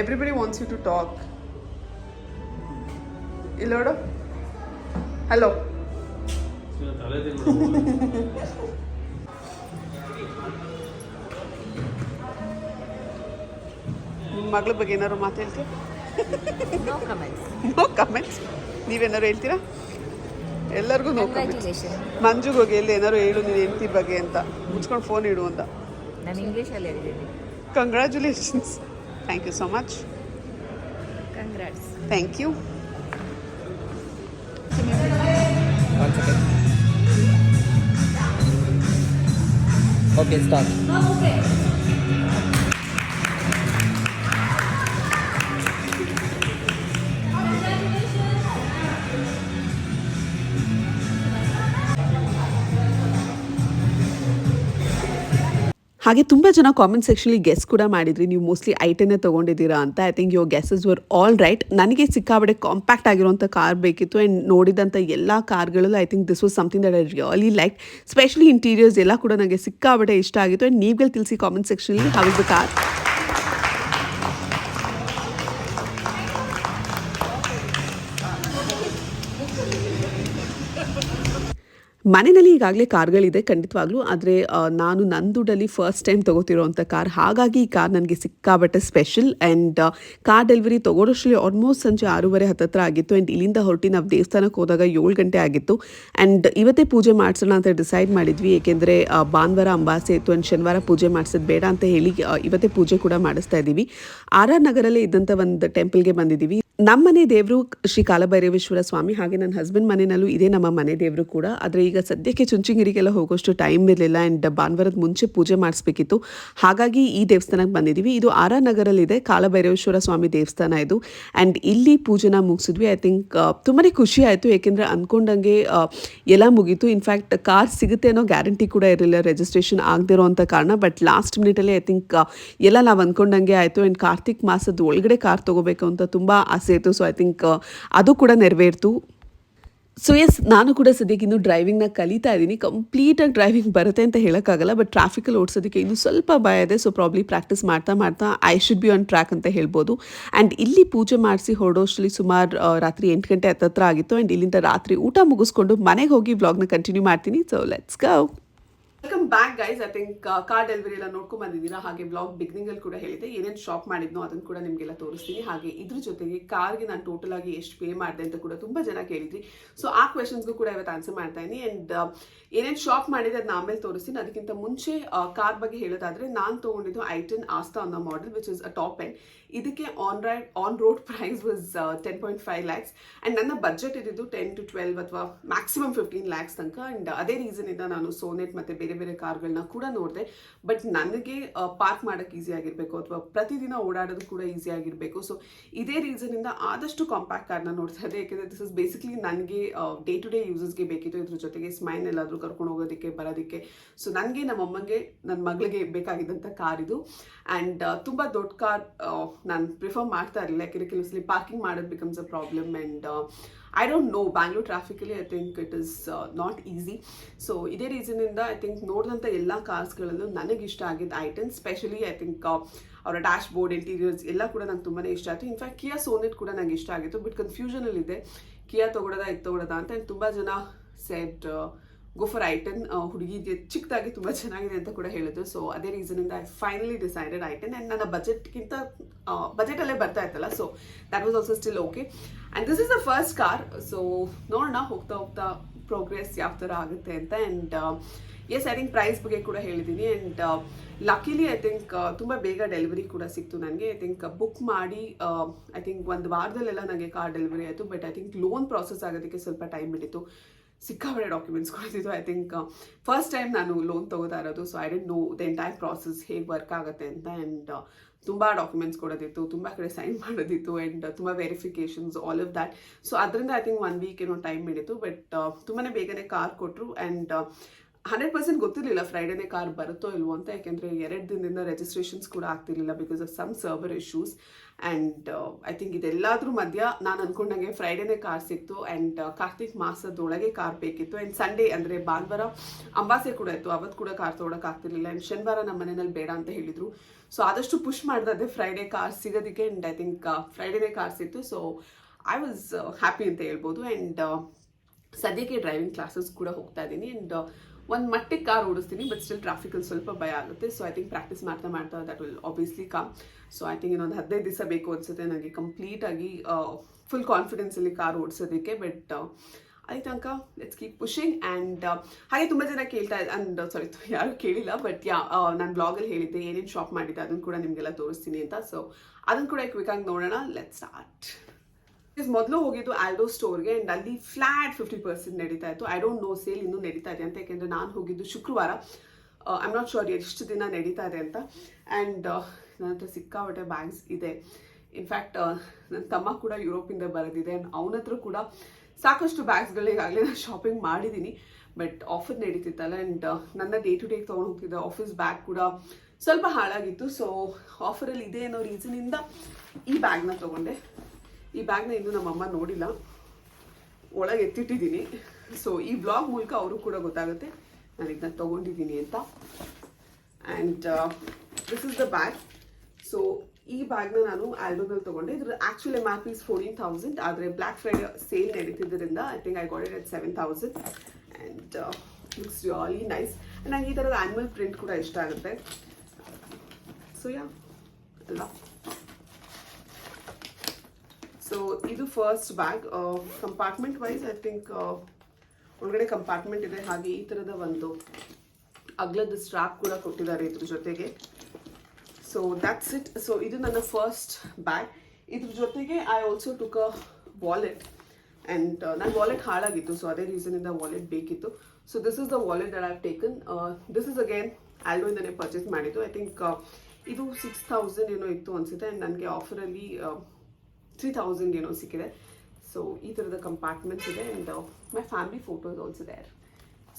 Everybody wants you to talk ಇಲ್ಲ ನೋಡು. ಹಲೋ ನಿಮ್ಮ ಮಗಳ ಬಗ್ಗೆ ಏನಾದ್ರು ಮಾತು ಹೇಳ್ತೀರಾ ನೋ ಕಮೆಂಟ್ಸ್ ನೋ ಕಮೆಂಟ್ಸ್ ನೀವೇನಾದ್ರು ಹೇಳ್ತೀರಾ? ಎಲ್ಲರಿಗೂ ನೋ ಕಮೆಂಟ್ಸ್ ಕಂಗ್ರ್ಯಾಚುಲೇಷನ್ ಮಂಜುಗೆ ಹೋಗಿ ಎಲ್ಲಿ ಏನಾದ್ರು ಹೇಳು ನೀನು ಹೆಂಡತಿ ಬಗ್ಗೆ ಅಂತ. ಮುಚ್ಕೊಂಡು ಫೋನ್ ಇಡು ಅಂತ. ನಾನು ಇಂಗ್ಲೀಷಲ್ಲಿ ಹೇಳಿದ್ದೀನಿ congratulations thank you so much congrats thank you okay second. ಹಾಗೆ ತುಂಬ ಜನ ಕಾಮೆಂಟ್ ಸೆಕ್ಷನಲ್ಲಿ ಗೆಸ್ ಕೂಡ ಮಾಡಿದ್ರಿ. ನೀವು ಮೋಸ್ಟ್ಲಿ ಐಟನ್ನೇ ತೊಗೊಂಡಿದ್ದೀರಾ ಅಂತ. I think your guesses were all right ನನಗೆ ಸಿಕ್ಕಾಬಡೆ ಕಾಂಪ್ಯಾಕ್ಟ್ ಆಗಿರುವಂಥ ಕಾರ್ ಬೇಕಿತ್ತು ಆ್ಯಂಡ್ ನೋಡಿದಂಥ ಎಲ್ಲ ಕಾರ್ಗಳಲ್ಲೂ I think this was something that I really like specially interiors ಎಲ್ಲ ಕೂಡ ನನಗೆ ಸಿಕ್ಕಾಬಡೆ ಇಷ್ಟ ಆಗಿತ್ತು. ಆ್ಯಂಡ್ ನೀವುಗಳು ತಿಳಿಸಿ ಕಾಮೆಂಟ್ ಸೆಕ್ಷನಲ್ಲಿ ಹೌ ಇಸ್ ದ ಕಾರ್ ಮನೆಯಲ್ಲಿ ಈಗಾಗಲೇ ಕಾರ್ಗಳಿದೆ, ಖಂಡಿತವಾಗ್ಲೂ. ಆದರೆ ನಾನು ನನ್ನ ದುಡ್ಡಲ್ಲಿ ಫಸ್ಟ್ ಟೈಮ್ ತೊಗೋತಿರೋವಂಥ ಕಾರ್, ಹಾಗಾಗಿ ಈ ಕಾರ್ ನನಗೆ ಸಿಕ್ಕಾಬಟ್ಟೆ ಸ್ಪೆಷಲ್ ಆ್ಯಂಡ್ ಕಾರ್ ಡೆಲಿವರಿ ತೊಗೊಳೋಷ್ಟರಲ್ಲಿ ಆಲ್ಮೋಸ್ಟ್ ಸಂಜೆ ಆರೂವರೆ ಹತ್ತತ್ರ ಆಗಿತ್ತು. ಆ್ಯಂಡ್ ಇಲ್ಲಿಂದ ಹೊರಟಿ ನಾವು ದೇವಸ್ಥಾನಕ್ಕೆ ಹೋದಾಗ ಏಳು ಗಂಟೆ ಆಗಿತ್ತು. ಆ್ಯಂಡ್ ಇವತ್ತೇ ಪೂಜೆ ಮಾಡಿಸೋಣ ಅಂತ ಡಿಸೈಡ್ ಮಾಡಿದ್ವಿ. ಏಕೆಂದರೆ ಭಾನುವಾರ, ಅಂಬಾಸೆ ಇತ್ತು ಆ್ಯಂಡ್ ಶನಿವಾರ ಪೂಜೆ ಮಾಡಿಸೋದು ಬೇಡ ಅಂತ ಹೇಳಿ ಇವತ್ತೇ ಪೂಜೆ ಕೂಡ ಮಾಡಿಸ್ತಾ ಇದ್ದೀವಿ ಆರ್ ಆರ್ ನಗರಲ್ಲೇ ಇದ್ದಂಥ ಒಂದು ಟೆಂಪಲ್ಗೆ ಬಂದಿದ್ದೀವಿ ನಮ್ಮ ಮನೆ ದೇವರು ಶ್ರೀ ಕಾಲಭೈರವೇಶ್ವರ ಸ್ವಾಮಿ ಹಾಗೆ ನನ್ನ ಹಸ್ಬೆಂಡ್ ಮನೆಯಲ್ಲೂ ಇದೇ ನಮ್ಮ ಮನೆ ದೇವರು ಕೂಡ. ಆದರೆ ಈಗ ಸದ್ಯಕ್ಕೆ ಚುಂಚನಗಿರಿಗೆಲ್ಲ ಹೋಗೋಷ್ಟು ಟೈಮ್ ಇರಲಿಲ್ಲ ಆ್ಯಂಡ್ ಭಾನುವಾರದ ಮುಂಚೆ ಪೂಜೆ ಮಾಡಿಸ್ಬೇಕಿತ್ತು. ಹಾಗಾಗಿ ಈ ದೇವಸ್ಥಾನಕ್ಕೆ ಬಂದಿದ್ದೀವಿ ಇದು ಆರ್ ನಗರಲ್ಲಿದೆ ಕಾಲಭೈರವೇಶ್ವರ ಸ್ವಾಮಿ ದೇವಸ್ಥಾನ ಇದು. ಆ್ಯಂಡ್ ಇಲ್ಲಿ ಪೂಜೆನ ಮುಗಿಸಿದ್ವಿ. ಐ ಥಿಂಕ್ ತುಂಬಾ ಖುಷಿ ಆಯಿತು. ಏಕೆಂದರೆ ಅಂದ್ಕೊಂಡಂಗೆ ಎಲ್ಲ ಮುಗೀತು. ಇನ್ಫ್ಯಾಕ್ಟ್ ಕಾರ್ ಸಿಗುತ್ತೆ ಅನ್ನೋ ಗ್ಯಾರಂಟಿ ಕೂಡ ಇರಲಿಲ್ಲ. ರಿಜಿಸ್ಟ್ರೇಷನ್ ಆಗದಿರೋ ಅಂಥ ಕಾರಣ. ಬಟ್ ಲಾಸ್ಟ್ ಮಿನಿಟಲ್ಲಿ ಐ ಥಿಂಕ್ ಎಲ್ಲ ನಾವು ಅಂದ್ಕೊಂಡಂಗೆ ಆಯಿತು. ಆ್ಯಂಡ್ ಕಾರ್ತಿಕ್ ಮಾಸದ ಒಳಗಡೆ ಕಾರ್ ತೊಗೋಬೇಕು ಅಂತ ತುಂಬ ಆಸೆ ಇತ್ತು ಸೊ ಐ ಥಿಂಕ್ ಅದು ಕೂಡ ನೆರವೇರ್ತು. ಸೊ ಎಸ್ ನಾನು ಕೂಡ ಸದ್ಯಕ್ಕೆ ಇನ್ನು ಡ್ರೈವಿಂಗ್ನ ಕಲಿತಾ ಇದ್ದೀನಿ. ಕಂಪ್ಲೀಟಾಗಿ ಡ್ರೈವಿಂಗ್ ಬರುತ್ತೆ ಅಂತ ಹೇಳೋಕ್ಕಾಗಲ್ಲ ಬಟ್ ಟ್ರಾಫಿಕಲ್ಲಿ ಓಡಿಸೋದಕ್ಕೆ ಇನ್ನೂ ಸ್ವಲ್ಪ ಭಯ ಇದೆ ಸೊ ಪ್ರಾಬ್ಲಿ ಪ್ರಾಕ್ಟೀಸ್ ಮಾಡ್ತಾ ಮಾಡ್ತಾ I should be on track ಅಂತ ಹೇಳ್ಬೋದು. ಆ್ಯಂಡ್ ಇಲ್ಲಿ ಪೂಜೆ ಮಾಡಿಸಿ ಹೊರಡೋಷ್ಟರಲ್ಲಿ ಸುಮಾರು ರಾತ್ರಿ ಎಂಟು ಗಂಟೆ ಹತ್ತತ್ರ ಆಗಿತ್ತು. ಆ್ಯಂಡ್ ಇಲ್ಲಿಂದ ರಾತ್ರಿ ಊಟ ಮುಗಿಸ್ಕೊಂಡು ಮನೆಗೆ ಹೋಗಿ ವ್ಲಾಗ್ನ ಕಂಟಿನ್ಯೂ ಮಾಡ್ತೀನಿ. So let's go welcome back guys I think car delivery ಎಲ್ಲ ನೋಡ್ಕೊಂಡ್ ಬಂದಿದ್ದೀರಾ? ಹಾಗೆ ಬ್ಲಾಗ್ ಬಿಗ್ನಿಂಗ್ ಅಲ್ಲಿ ಕೂಡ ಹೇಳಿದೆ ಏನೇನು ಶಾಪ್ ಮಾಡಿದ್ನೋ ಅದನ್ನು ಕೂಡ ನಿಮಗೆಲ್ಲ ತೋರಿಸ್ತೀನಿ. ಹಾಗೆ ಇದ್ರ ಜೊತೆಗೆ ಕಾರ್ಗೆ ನಾನು ಟೋಟಲ್ ಆಗಿ ಎಷ್ಟು ಪೇ ಮಾಡಿದೆ ಅಂತ ಕೂಡ ತುಂಬಾ ಜನ ಕೇಳಿದ್ರಿ. ಸೊ ಆ ಕ್ವೆಶನ್ಸ್ಗೂ ಕೂಡ ಇವತ್ತು ಆನ್ಸರ್ ಮಾಡ್ತಾ ಇದ್ದೀನಿ. ಅಂಡ್ ಏನೇನು ಶಾಪ್ ಮಾಡಿದೆ ಅದನ್ನ ಆಮೇಲೆ ತೋರಿಸ್ತೀನಿ. ಅದಕ್ಕಿಂತ ಮುಂಚೆ ಕಾರ್ ಬಗ್ಗೆ ಹೇಳೋದಾದ್ರೆ ನಾನು ತಗೊಂಡಿದ್ದು ಐಟನ್ ಆಸ್ತಾ ಅನ್ನೋ model which is a top end ಇದಕ್ಕೆ on ride on road price was ten point five lakhs and ನನ್ನ ಬಜೆಟ್ ಇದ್ದಿದ್ದು ಟೆನ್ ಟು ಟ್ವೆಲ್ವ್ ಅಥವಾ ಮ್ಯಾಕ್ಸಿಮಮ್ ಫಿಫ್ಟೀನ್ ಲ್ಯಾಕ್ಸ್ ತನಕ. ಆ್ಯಂಡ್ ಅದೇ ರೀಸನ್ ಇಂದ ನಾನು ಸೋನೆಟ್ ಮತ್ತು ಬೇರೆ ಬೇರೆ ಕಾರ್ಗಳನ್ನ ಕೂಡ ನೋಡಿದೆ. ಬಟ್ ನನಗೆ ಪಾರ್ಕ್ ಮಾಡೋಕ್ಕೆ ಈಸಿ ಆಗಿರಬೇಕು ಅಥವಾ ಪ್ರತಿದಿನ ಓಡಾಡೋದು ಕೂಡ ಈಸಿ ಆಗಿರಬೇಕು. ಸೊ ಇದೇ ರೀಸನಿಂದ ಆದಷ್ಟು ಕಾಂಪ್ಯಾಕ್ಟ್ ಕಾರ್ನ ನೋಡ್ತಾ ಇದೆ ಯಾಕೆಂದರೆ ದಿಸ್ ಇಸ್ ಬೇಸಿಕ್ಲಿ ನನಗೆ ಡೇ ಟು ಡೇ ಯೂಸಸ್ಗೆ ಬೇಕಿತ್ತು. ಇದ್ರ ಜೊತೆಗೆ ಸ್ಮೈನ್ ಎಲ್ಲಾದರೂ ಕರ್ಕೊಂಡು ಹೋಗೋದಕ್ಕೆ, ಬರೋದಕ್ಕೆ. ಸೊ ನನಗೆ ನಮ್ಮ ಅಮ್ಮಗೆ ನನ್ನ ಮಗಳಿಗೆ ಬೇಕಾಗಿದ್ದಂಥ ಕಾರ್ ಇದು. ಆ್ಯಂಡ್ ತುಂಬ ದೊಡ್ಡ ಕಾರ್ ನಾನು ಪ್ರಿಫರ್ ಮಾಡ್ತಾ ಇರಲಿಲ್ಲ. ಯಾಕೆಂದರೆ ಕೆಲವು ಪಾರ್ಕಿಂಗ್ ಮಾಡೋದು becomes a problem and I don't know Bangalore ಟ್ರಾಫಿಕಲ್ಲಿ I think it is not easy so ಇದೇ ರೀಸನಿಂದ ಐ ಥಿಂಕ್ ನೋಡಿದಂಥ ಎಲ್ಲ ಕಾರ್ಸ್ಗಳಲ್ಲೂ ನನಗೆ ಇಷ್ಟ ಆಗಿದ್ದ ಐಟಮ್ ಸ್ಪೆಷಲಿ ಐ ಥಿಂಕ್ ಅವರ ಡ್ಯಾಶ್ ಬೋರ್ಡ್ ಇಂಟೀರಿಯರ್ಸ್ ಎಲ್ಲ ಕೂಡ ನಂಗೆ ತುಂಬಾ ಇಷ್ಟ ಆಯಿತು. ಇನ್ಫ್ಯಾಕ್ಟ್ ಕಿಯಾ ಸೋನೆಟ್ ಕೂಡ ನನಗೆ ಇಷ್ಟ ಆಗಿತ್ತು ಬಟ್ ಕನ್ಫ್ಯೂಷನಲ್ಲಿದೆ ಕಿಯಾ ತೊಗೊಳೋದಾ, ಇದು ತೊಗೊಳೋದಾ ಅಂತ. ತುಂಬ ಜನ ಸೆಟ್ ಗೋಫರ್ ಐಟನ್ ಹುಡುಗಿಗೆ ಚಿಕ್ಕದಾಗಿ ತುಂಬ ಚೆನ್ನಾಗಿದೆ ಅಂತ ಕೂಡ ಹೇಳಿದ್ರು. ಸೊ ಅದೇ ರೀಸನಿಂದ I finally decided i ten and ನನ್ನ ಬಜೆಟ್ಗಿಂತ ಬಜೆಟಲ್ಲೇ ಬರ್ತಾ ಇತ್ತಲ್ಲ so that was also still okay and this is the first car so ನೋಡೋಣ, ಹೋಗ್ತಾ ಹೋಗ್ತಾ ಪ್ರೋಗ್ರೆಸ್ ಯಾವ ಥರ ಆಗುತ್ತೆ ಅಂತ. And yes I think price ಬಗ್ಗೆ ಕೂಡ ಹೇಳಿದ್ದೀನಿ ಆ್ಯಂಡ್ ಲಕ್ಕಿಲಿ ಐ ಥಿಂಕ್ ತುಂಬ ಬೇಗ ಡೆಲಿವರಿ ಕೂಡ ಸಿಕ್ತು ನನಗೆ. ಐ ಥಿಂಕ್ ಬುಕ್ ಮಾಡಿ ಐ ಥಿಂಕ್ ಒಂದು ವಾರದಲ್ಲೆಲ್ಲ ನನಗೆ ಕಾರ್ ಡೆಲಿವರಿ ಆಯಿತು. But I think loan process ಆಗೋದಕ್ಕೆ ಸ್ವಲ್ಪ ಟೈಮ್ ಹಿಡಿತು. ಸಿಕ್ಕಾಪಟ್ಟೆ ಡಾಕ್ಯುಮೆಂಟ್ಸ್ ಕೊಡ್ತಿದ್ದು ಐ ಥಿಂಕ್ ಫಸ್ಟ್ ಟೈಮ್ ನಾನು ಲೋನ್ ತೊಗೋತಾ ಇರೋದು so I didn't know the entire process ಹೇಗೆ ವರ್ಕ್ ಆಗುತ್ತೆ ಅಂತ ಆ್ಯಂಡ್ ತುಂಬ ಡಾಕ್ಯುಮೆಂಟ್ಸ್ ಕೊಡೋದಿತ್ತು, ತುಂಬ ಕಡೆ ಸೈನ್ ಮಾಡೋದಿತ್ತು ಆ್ಯಂಡ್ ತುಂಬ verifications all of that so ಅದರಿಂದ ಐ ಥಿಂಕ್ ಒನ್ ವೀಕ್ ಏನೋ ಟೈಮ್ ಹಿಡಿತು ಬಟ್ ತುಂಬಾ ಬೇಗನೆ ಕಾರ್ ಕೊಟ್ಟರು ಆ್ಯಂಡ್ ಹಂಡ್ರೆಡ್ ಪರ್ಸೆಂಟ್ ಗೊತ್ತಿರಲಿಲ್ಲ ಫ್ರೈಡೇನೇ ಕಾರ್ ಬರುತ್ತೋ ಇಲ್ವೋ ಅಂತ, ಯಾಕೆಂದರೆ ಎರಡು ದಿನದಿಂದ ರೆಜಿಸ್ಟ್ರೇಷನ್ಸ್ ಕೂಡ ಆಗ್ತಿರ್ಲಿಲ್ಲ because of some server issues and I think ಇದೆಲ್ಲದ್ರ ಮಧ್ಯ ನಾನು ಅಂದ್ಕೊಂಡಂಗೆ ಫ್ರೈಡೇನೇ ಕಾರ್ ಸಿಕ್ತು ಆ್ಯಂಡ್ ಕಾರ್ತಿಕ್ ಮಾಸದೊಳಗೆ ಕಾರ್ ಬೇಕಿತ್ತು. ಆ್ಯಂಡ್ ಸಂಡೇ ಅಂದರೆ ಭಾನುವಾರ ಅಂಬಾಸೆ ಕೂಡ ಇತ್ತು. ಅವತ್ತು ಕೂಡ ಕಾರ್ ತೊಗೊಳಕ್ಕೆ ಆಗ್ತಿರ್ಲಿಲ್ಲ. ಆ್ಯಂಡ್ ಶನಿವಾರ ನಮ್ಮ ಮನೆಯಲ್ಲಿ ಬೇಡ ಅಂತ ಹೇಳಿದರು. ಸೊ ಆದಷ್ಟು ಪುಷ್ ಮಾಡಿದೆ ಫ್ರೈಡೇ ಕಾರ್ ಸಿಗೋದಕ್ಕೆ ಆ್ಯಂಡ್ ಐ ಥಿಂಕ್ ಫ್ರೈಡೇನೇ ಕಾರ್ ಸಿಕ್ತು. ಸೊ ಐ ವಾಸ್ ಹ್ಯಾಪಿ ಅಂತ ಹೇಳ್ಬೋದು. ಆ್ಯಂಡ್ ಸದ್ಯಕ್ಕೆ ಡ್ರೈವಿಂಗ್ ಕ್ಲಾಸಸ್ ಕೂಡ ಹೋಗ್ತಾ ಇದ್ದೀನಿ. ಆ್ಯಂಡ್ ಒಂದು ಮಟ್ಟಿಗೆ ಕಾರ್ ಓಡಿಸ್ತೀನಿ ಬಟ್ ಸ್ಟಿಲ್ ಟ್ರಾಫಿಕಲ್ಲಿ ಸ್ವಲ್ಪ ಭಯ ಆಗುತ್ತೆ. ಸೊ ಐ ಥಿಂಕ್ ಪ್ರಾಕ್ಟೀಸ್ ಮಾಡ್ತಾ ಮಾಡ್ತಾ that will obviously come so I think ಇನ್ನೊಂದು ಹದಿನೈದು ದಿವಸ ಬೇಕು ಅನಿಸುತ್ತೆ ನನಗೆ ಕಂಪ್ಲೀಟಾಗಿ ಫುಲ್ ಕಾನ್ಫಿಡೆನ್ಸಲ್ಲಿ ಕಾರ್ ಓಡಿಸೋದಕ್ಕೆ. ಬಟ್ ಅಲ್ಲಿ ತನಕ ಲೆಟ್ಸ್ ಕೀಪ್ ಪುಷಿಂಗ್ ಆ್ಯಂಡ್ ಹಾಗೆ ತುಂಬ ಜನ ಕೇಳ್ತಾ ಅಂಡ್ ಸಾರಿ ಯಾರು ಕೇಳಿಲ್ಲ ಬಟ್ ಯಾ ನಾನು ಬ್ಲಾಗಲ್ಲಿ ಹೇಳಿದ್ದೆ ಏನೇನು ಶಾಪ್ ಮಾಡಿದ್ದೆ ಅದನ್ನು ಕೂಡ ನಿಮಗೆಲ್ಲ ತೋರಿಸ್ತೀನಿ ಅಂತ. ಸೊ ಅದನ್ನು ಕೂಡ ಕ್ವಿಕಾಗಿ ನೋಡೋಣ. ಲೆಟ್ ಸ್ಟಾರ್ಟ್ ಮೊದಲು ಹೋಗಿದ್ದು ಆಲ್ಡೋ ಸ್ಟೋರ್ಗೆ ಆ್ಯಂಡ್ ಅಲ್ಲಿ ಫ್ಲಾಟ್ ಫಿಫ್ಟಿ ಪರ್ಸೆಂಟ್ ನಡೀತಾ ಇತ್ತು. ಐ ಡೋಂಟ್ ನೋ ಸೇಲ್ ಇನ್ನೂ ನಡೀತಾ ಇದೆ ಅಂತ. ಯಾಕೆಂದರೆ ನಾನು ಹೋಗಿದ್ದು ಶುಕ್ರವಾರ. ಐ ಆಮ್ ನಾಟ್ ಶೋರ್ ಎಷ್ಟು ದಿನ ನಡೀತಾ ಇದೆ ಅಂತ. ಆ್ಯಂಡ್ ನನ್ನ ಹತ್ರ ಸಿಕ್ಕಾಪಟ್ಟೆ ಬ್ಯಾಗ್ಸ್ ಇದೆ. ಇನ್ಫ್ಯಾಕ್ಟ್ ನನ್ನ ತಮ್ಮ ಕೂಡ ಯುರೋಪಿಂದ ಬರೆದಿದೆ ಆ್ಯಂಡ್ ಅವನ ಹತ್ರ ಕೂಡ ಸಾಕಷ್ಟು ಬ್ಯಾಗ್ಸ್ಗಳು ಈಗಾಗಲೇ ನಾನು ಶಾಪಿಂಗ್ ಮಾಡಿದ್ದೀನಿ ಬಟ್ ಆಫರ್ ನಡೀತಿತ್ತಲ್ಲ ಆ್ಯಂಡ್ ನನ್ನ ಡೇ ಟು ಡೇ ತೊಗೊಂಡು ಹೋಗ್ತಿದ್ದೆ ಆಫೀಸ್ ಬ್ಯಾಗ್ ಕೂಡ ಸ್ವಲ್ಪ ಹಾಳಾಗಿತ್ತು. ಸೊ ಆಫರಲ್ಲಿ ಇದೆ ಅನ್ನೋ ರೀಸನಿಂದ ಈ ಬ್ಯಾಗ್ನ ತೊಗೊಂಡೆ. ಈ ಬ್ಯಾಗ್ನ ಇನ್ನೂ ನಮ್ಮಮ್ಮ ನೋಡಿಲ್ಲ. ಒಳಗೆ ಎತ್ತಿಟ್ಟಿದ್ದೀನಿ. ಸೊ ಈ ಬ್ಲಾಗ್ ಮೂಲಕ ಅವರು ಕೂಡ ಗೊತ್ತಾಗುತ್ತೆ ನಾನು ಇದನ್ನ ತೊಗೊಂಡಿದ್ದೀನಿ ಅಂತ. And this is the bag so ಈ ಬ್ಯಾಗ್ನ ನಾನು ಆಲ್ಬಮಲ್ಲಿ ತೊಗೊಂಡೆ. ಇದ್ರ actually M R P's fourteen thousand ಆದರೆ Black Friday sale ನಡೀತಿದ್ದರಿಂದ I think I got it at seven thousand and looks really nice and ನಂಗೆ ಈ ಥರದ ಆ್ಯನಿಮಲ್ ಪ್ರಿಂಟ್ ಕೂಡ ಇಷ್ಟ ಆಗುತ್ತೆ. ಸೊ ಯಾ ಅಲ್ವಾ? ಸೊ ಇದು first bag compartment wise I think ಒಳಗಡೆ ಕಂಪಾರ್ಟ್ಮೆಂಟ್ ಇದೆ. ಹಾಗೆ ಈ ಥರದ ಒಂದು ಅಗ್ಲದ ಸ್ಟ್ರಾಪ್ ಕೂಡ ಕೊಟ್ಟಿದ್ದಾರೆ ಇದ್ರ ಜೊತೆಗೆ. ಸೊ ದ್ಯಾಟ್ಸ್ ಇಟ್ ಸೊ ಇದು ನನ್ನ ಫಸ್ಟ್ ಬ್ಯಾಗ್ ಇದ್ರ ಜೊತೆಗೆ I also took a wallet and ನನ್ನ ವಾಲೆಟ್ ಹಾಳಾಗಿತ್ತು. ಸೊ ಅದೇ ರೀಸನಿಂದ ವಾಲೆಟ್ ಬೇಕಿತ್ತು. So this is the wallet that I've taken this is again ಆಲ್ಡೋಯಿಂದನೇ purchase ಮಾಡಿದ್ದು. ಐ ಥಿಂಕ್ ಇದು ಸಿಕ್ಸ್ ಥೌಸಂಡ್ ಏನೋ ಇತ್ತು ಅನಿಸುತ್ತೆ. ಆ್ಯಂಡ್ ನನಗೆ ಆಫರಲ್ಲಿ ತ್ರೀ ತೌಸಂಡ್ ಏನೋ ಸಿಕ್ಕಿದೆ. ಸೊ ಈ ಥರದ ಕಂಪಾರ್ಟ್ಮೆಂಟ್ಸ್ ಇದೆ and my family photos also there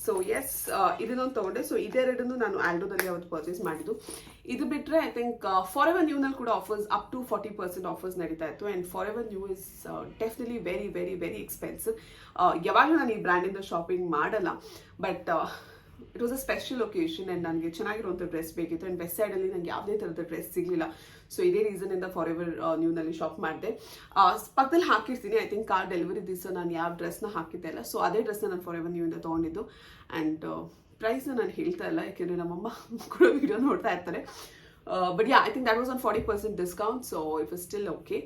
so yes ಇದನ್ನೊಂದು ತೊಗೊಂಡೆ. ಸೊ ಇದೆರಡನ್ನು ನಾನು ಆಲ್ಡೋದಲ್ಲಿ ಅವತ್ತು ಪರ್ಚೇಸ್ ಮಾಡಿದ್ದು. ಇದು ಬಿಟ್ಟರೆ ಐ ಥಿಂಕ್ ಫಾರ್ ಎವರ್ ನ್ಯೂನಲ್ಲಿ ಕೂಡ offers up to forty percent offers ನಡೀತಾ ಇತ್ತು. And Forever New is definitely very very very expensive ಯಾವಾಗಲೂ ನಾನು ಈ ಬ್ರ್ಯಾಂಡಿಂದ ಶಾಪಿಂಗ್ ಮಾಡಲ್ಲ. But it was a special occasion and ನನಗೆ ಚೆನ್ನಾಗಿರುವಂಥ ಡ್ರೆಸ್ ಬೇಕಿತ್ತು ಆ್ಯಂಡ್ ವೆಸ್ಟ್ ಸೈಡಲ್ಲಿ ನನಗೆ ಯಾವುದೇ ಥರದ ಡ್ರೆಸ್ ಸಿಗಲಿಲ್ಲ. ಸೊ ಇದೇ ರೀಸನಿಂದ ಫಾರ್ ಎವರ್ ನ್ಯೂನಲ್ಲಿ ಶಾಪ್ ಮಾಡಿದೆ. ಪಕ್ಕದಲ್ಲಿ ಹಾಕಿರ್ತೀನಿ. ಐ ಥಿಂಕ್ ಕಾರ್ ಡೆಲಿವರಿ ದಿವಸ ನಾನು ಯಾವ ಡ್ರೆಸ್ನ ಹಾಕಿದ್ದೆ ಅಲ್ಲ. ಸೊ ಅದೇ ಡ್ರೆಸ್ನ ನಾನು ಫಾರ್ ಎವರ್ ನ್ಯೂಯಿಂದ ತೊಗೊಂಡಿದ್ದು. ಆ್ಯಂಡ್ ಪ್ರೈಸ್ನ ನಾನು ಹೇಳ್ತಾ ಇಲ್ಲ. ಯಾಕೆಂದರೆ ನಮ್ಮಮ್ಮ ಕೂಡ ವೀಡಿಯೋ ನೋಡ್ತಾ ಇರ್ತಾರೆ. But yeah I think that was on forty percent discount so it was still okay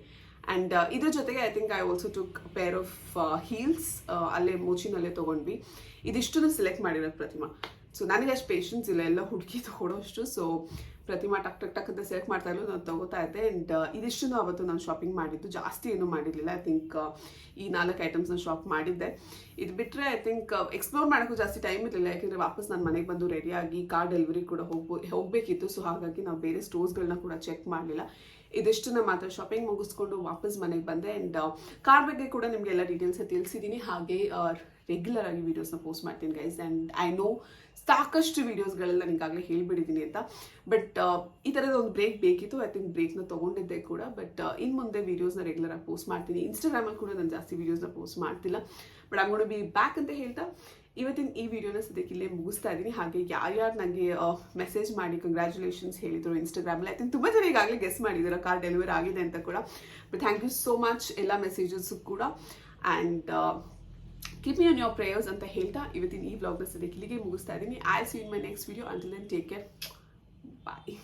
and ಇದ್ರ ಜೊತೆಗೆ I think I also took pair of heels ಅಲ್ಲೇ ಮೋಚಿನಲ್ಲೇ ತೊಗೊಂಡ್ವಿ. ಇದಿಷ್ಟನ್ನು ಸೆಲೆಕ್ಟ್ ಮಾಡಿರೋದು ಪ್ರತಿಮಾ. ಸೊ ನನಗೆ ಅಷ್ಟು ಪೇಷನ್ಸ್ ಇಲ್ಲ. ಎಲ್ಲ ಹುಡುಕಿ ತಗೊಳ್ಳೋಷ್ಟು ಸೊ ಪ್ರತಿಮಾ ಟಕ್ ಟಕ್ ಟಕ್ ಅಂತ ಸೆಲೆಕ್ಟ್ ಮಾಡ್ತಾ ಇರೋದು ನಾನು ತಗೋತಾ ಇದ್ದೆ. ಆ್ಯಂಡ್ ಇದಿಷ್ಟು ಅವತ್ತು ನಾನು ಶಾಪಿಂಗ್ ಮಾಡಿದ್ದು. ಜಾಸ್ತಿ ಏನೂ ಮಾಡಿರಲಿಲ್ಲ. ಐ ಥಿಂಕ್ ಈ ನಾಲ್ಕು ಐಟಮ್ಸ್ನ ಶಾಪ್ ಮಾಡಿದ್ದೆ. ಇದು ಬಿಟ್ಟರೆ ಐ ಥಿಂಕ್ ಎಕ್ಸ್ಪ್ಲೋರ್ ಮಾಡೋಕ್ಕೂ ಜಾಸ್ತಿ ಟೈಮ್ ಇರಲಿಲ್ಲ. ಯಾಕೆಂದರೆ ವಾಪಸ್ ನಾನು ಮನೆಗೆ ಬಂದು ರೆಡಿಯಾಗಿ ಕಾರ್ ಡೆಲಿವರಿ ಕೂಡ ಹೋಗ್ಬೋ, ಹೋಗಬೇಕಿತ್ತು. ಸೊ ಹಾಗಾಗಿ ನಾವು ಬೇರೆ ಸ್ಟೋರ್ಸ್ಗಳನ್ನ ಕೂಡ ಚೆಕ್ ಮಾಡಲಿಲ್ಲ. ಇದಿಷ್ಟನ್ನ ಮಾತ್ರ ಶಾಪಿಂಗ್ ಮುಗಿಸ್ಕೊಂಡು ವಾಪಸ್ ಮನೆಗೆ ಬಂದೆ. ಆ್ಯಂಡ್ ಕಾರ್ ಬಗ್ಗೆ ಕೂಡ ನಿಮಗೆ ಎಲ್ಲ ಡೀಟೇಲ್ಸ್ ತಿಳಿಸಿದ್ದೀನಿ ಹಾಗೆ ರೆಗ್ಯುಲರ್ ಆಗಿ ವೀಡಿಯೋಸ್ನ ಪೋಸ್ಟ್ ಮಾಡ್ತೀನಿ ಗೈಸ್ ಆ್ಯಂಡ್ ಐ ನೋ ಸಾಕಷ್ಟು ವೀಡಿಯೋಸ್ಗಳೆಲ್ಲ ನಿಗಾಗಲೇ ಹೇಳಿಬಿಟ್ಟಿದ್ದೀನಿ ಅಂತ. ಬಟ್ ಈ ಥರದ ಒಂದು ಬ್ರೇಕ್ ಬೇಕಿತ್ತು. ಐ ಥಿಂಕ್ ಬ್ರೇಕ್ನ ತೊಗೊಂಡಿದ್ದೆ ಕೂಡ. ಬಟ್ ಇನ್ನು ಮುಂದೆ ವೀಡಿಯೋಸ್ನ ರೆಗ್ಯುಲರ್ ಪೋಸ್ಟ್ ಮಾಡ್ತೀನಿ. ಇನ್ಸ್ಟಾಗ್ರಾಮಲ್ಲಿ ಕೂಡ ನಾನು ಜಾಸ್ತಿ ವೀಡಿಯೋಸ್ನ ಪೋಸ್ಟ್ ಮಾಡ್ತಿಲ್ಲ. ಬಟ್ ಅಂಗೋಣ ಬಿ ಬ್ಯಾಕ್ ಅಂತ ಹೇಳ್ತಾ, ಇವತ್ತಿನ ಈ ವಿಡಿಯೋನ ಸದ್ಯಕ್ಕೆ ಇಲ್ಲೇ ಮುಗಿಸ್ತಾ ಇದ್ದೀನಿ ಹಾಗೆ ಯಾರ್ಯಾರು ನನಗೆ ಮೆಸೇಜ್ ಮಾಡಿ ಕಂಗ್ರ್ಯಾಚುಲೇಷನ್ಸ್ ಹೇಳಿದ್ರು ಇನ್ಸ್ಟಾಗ್ರಾಮಲ್ಲಿ ಐ ಥಿಂಕ್ ತುಂಬ ಜನ ಈಗಾಗಲೇ ಗೆಸ್ ಮಾಡಿದ್ದೀರ ಕಾರ್ ಡೆಲಿವರಿ ಆಗಿದೆ ಅಂತ ಕೂಡ. But thank you so much ಎಲ್ಲ ಮೆಸೇಜಸ್ಸು ಕೂಡ. And keep me on your prayers ಅಂತ ಹೇಳ್ತಾ ಇವತ್ತಿನ ಈ ಬ್ಲಾಗ್ನ ಸದ್ಯಕ್ಕೆ ಇಲ್ಲಿಗೆ ಮುಗಿಸ್ತಾ ಇದ್ದೀನಿ. I see in my next video until then take care bye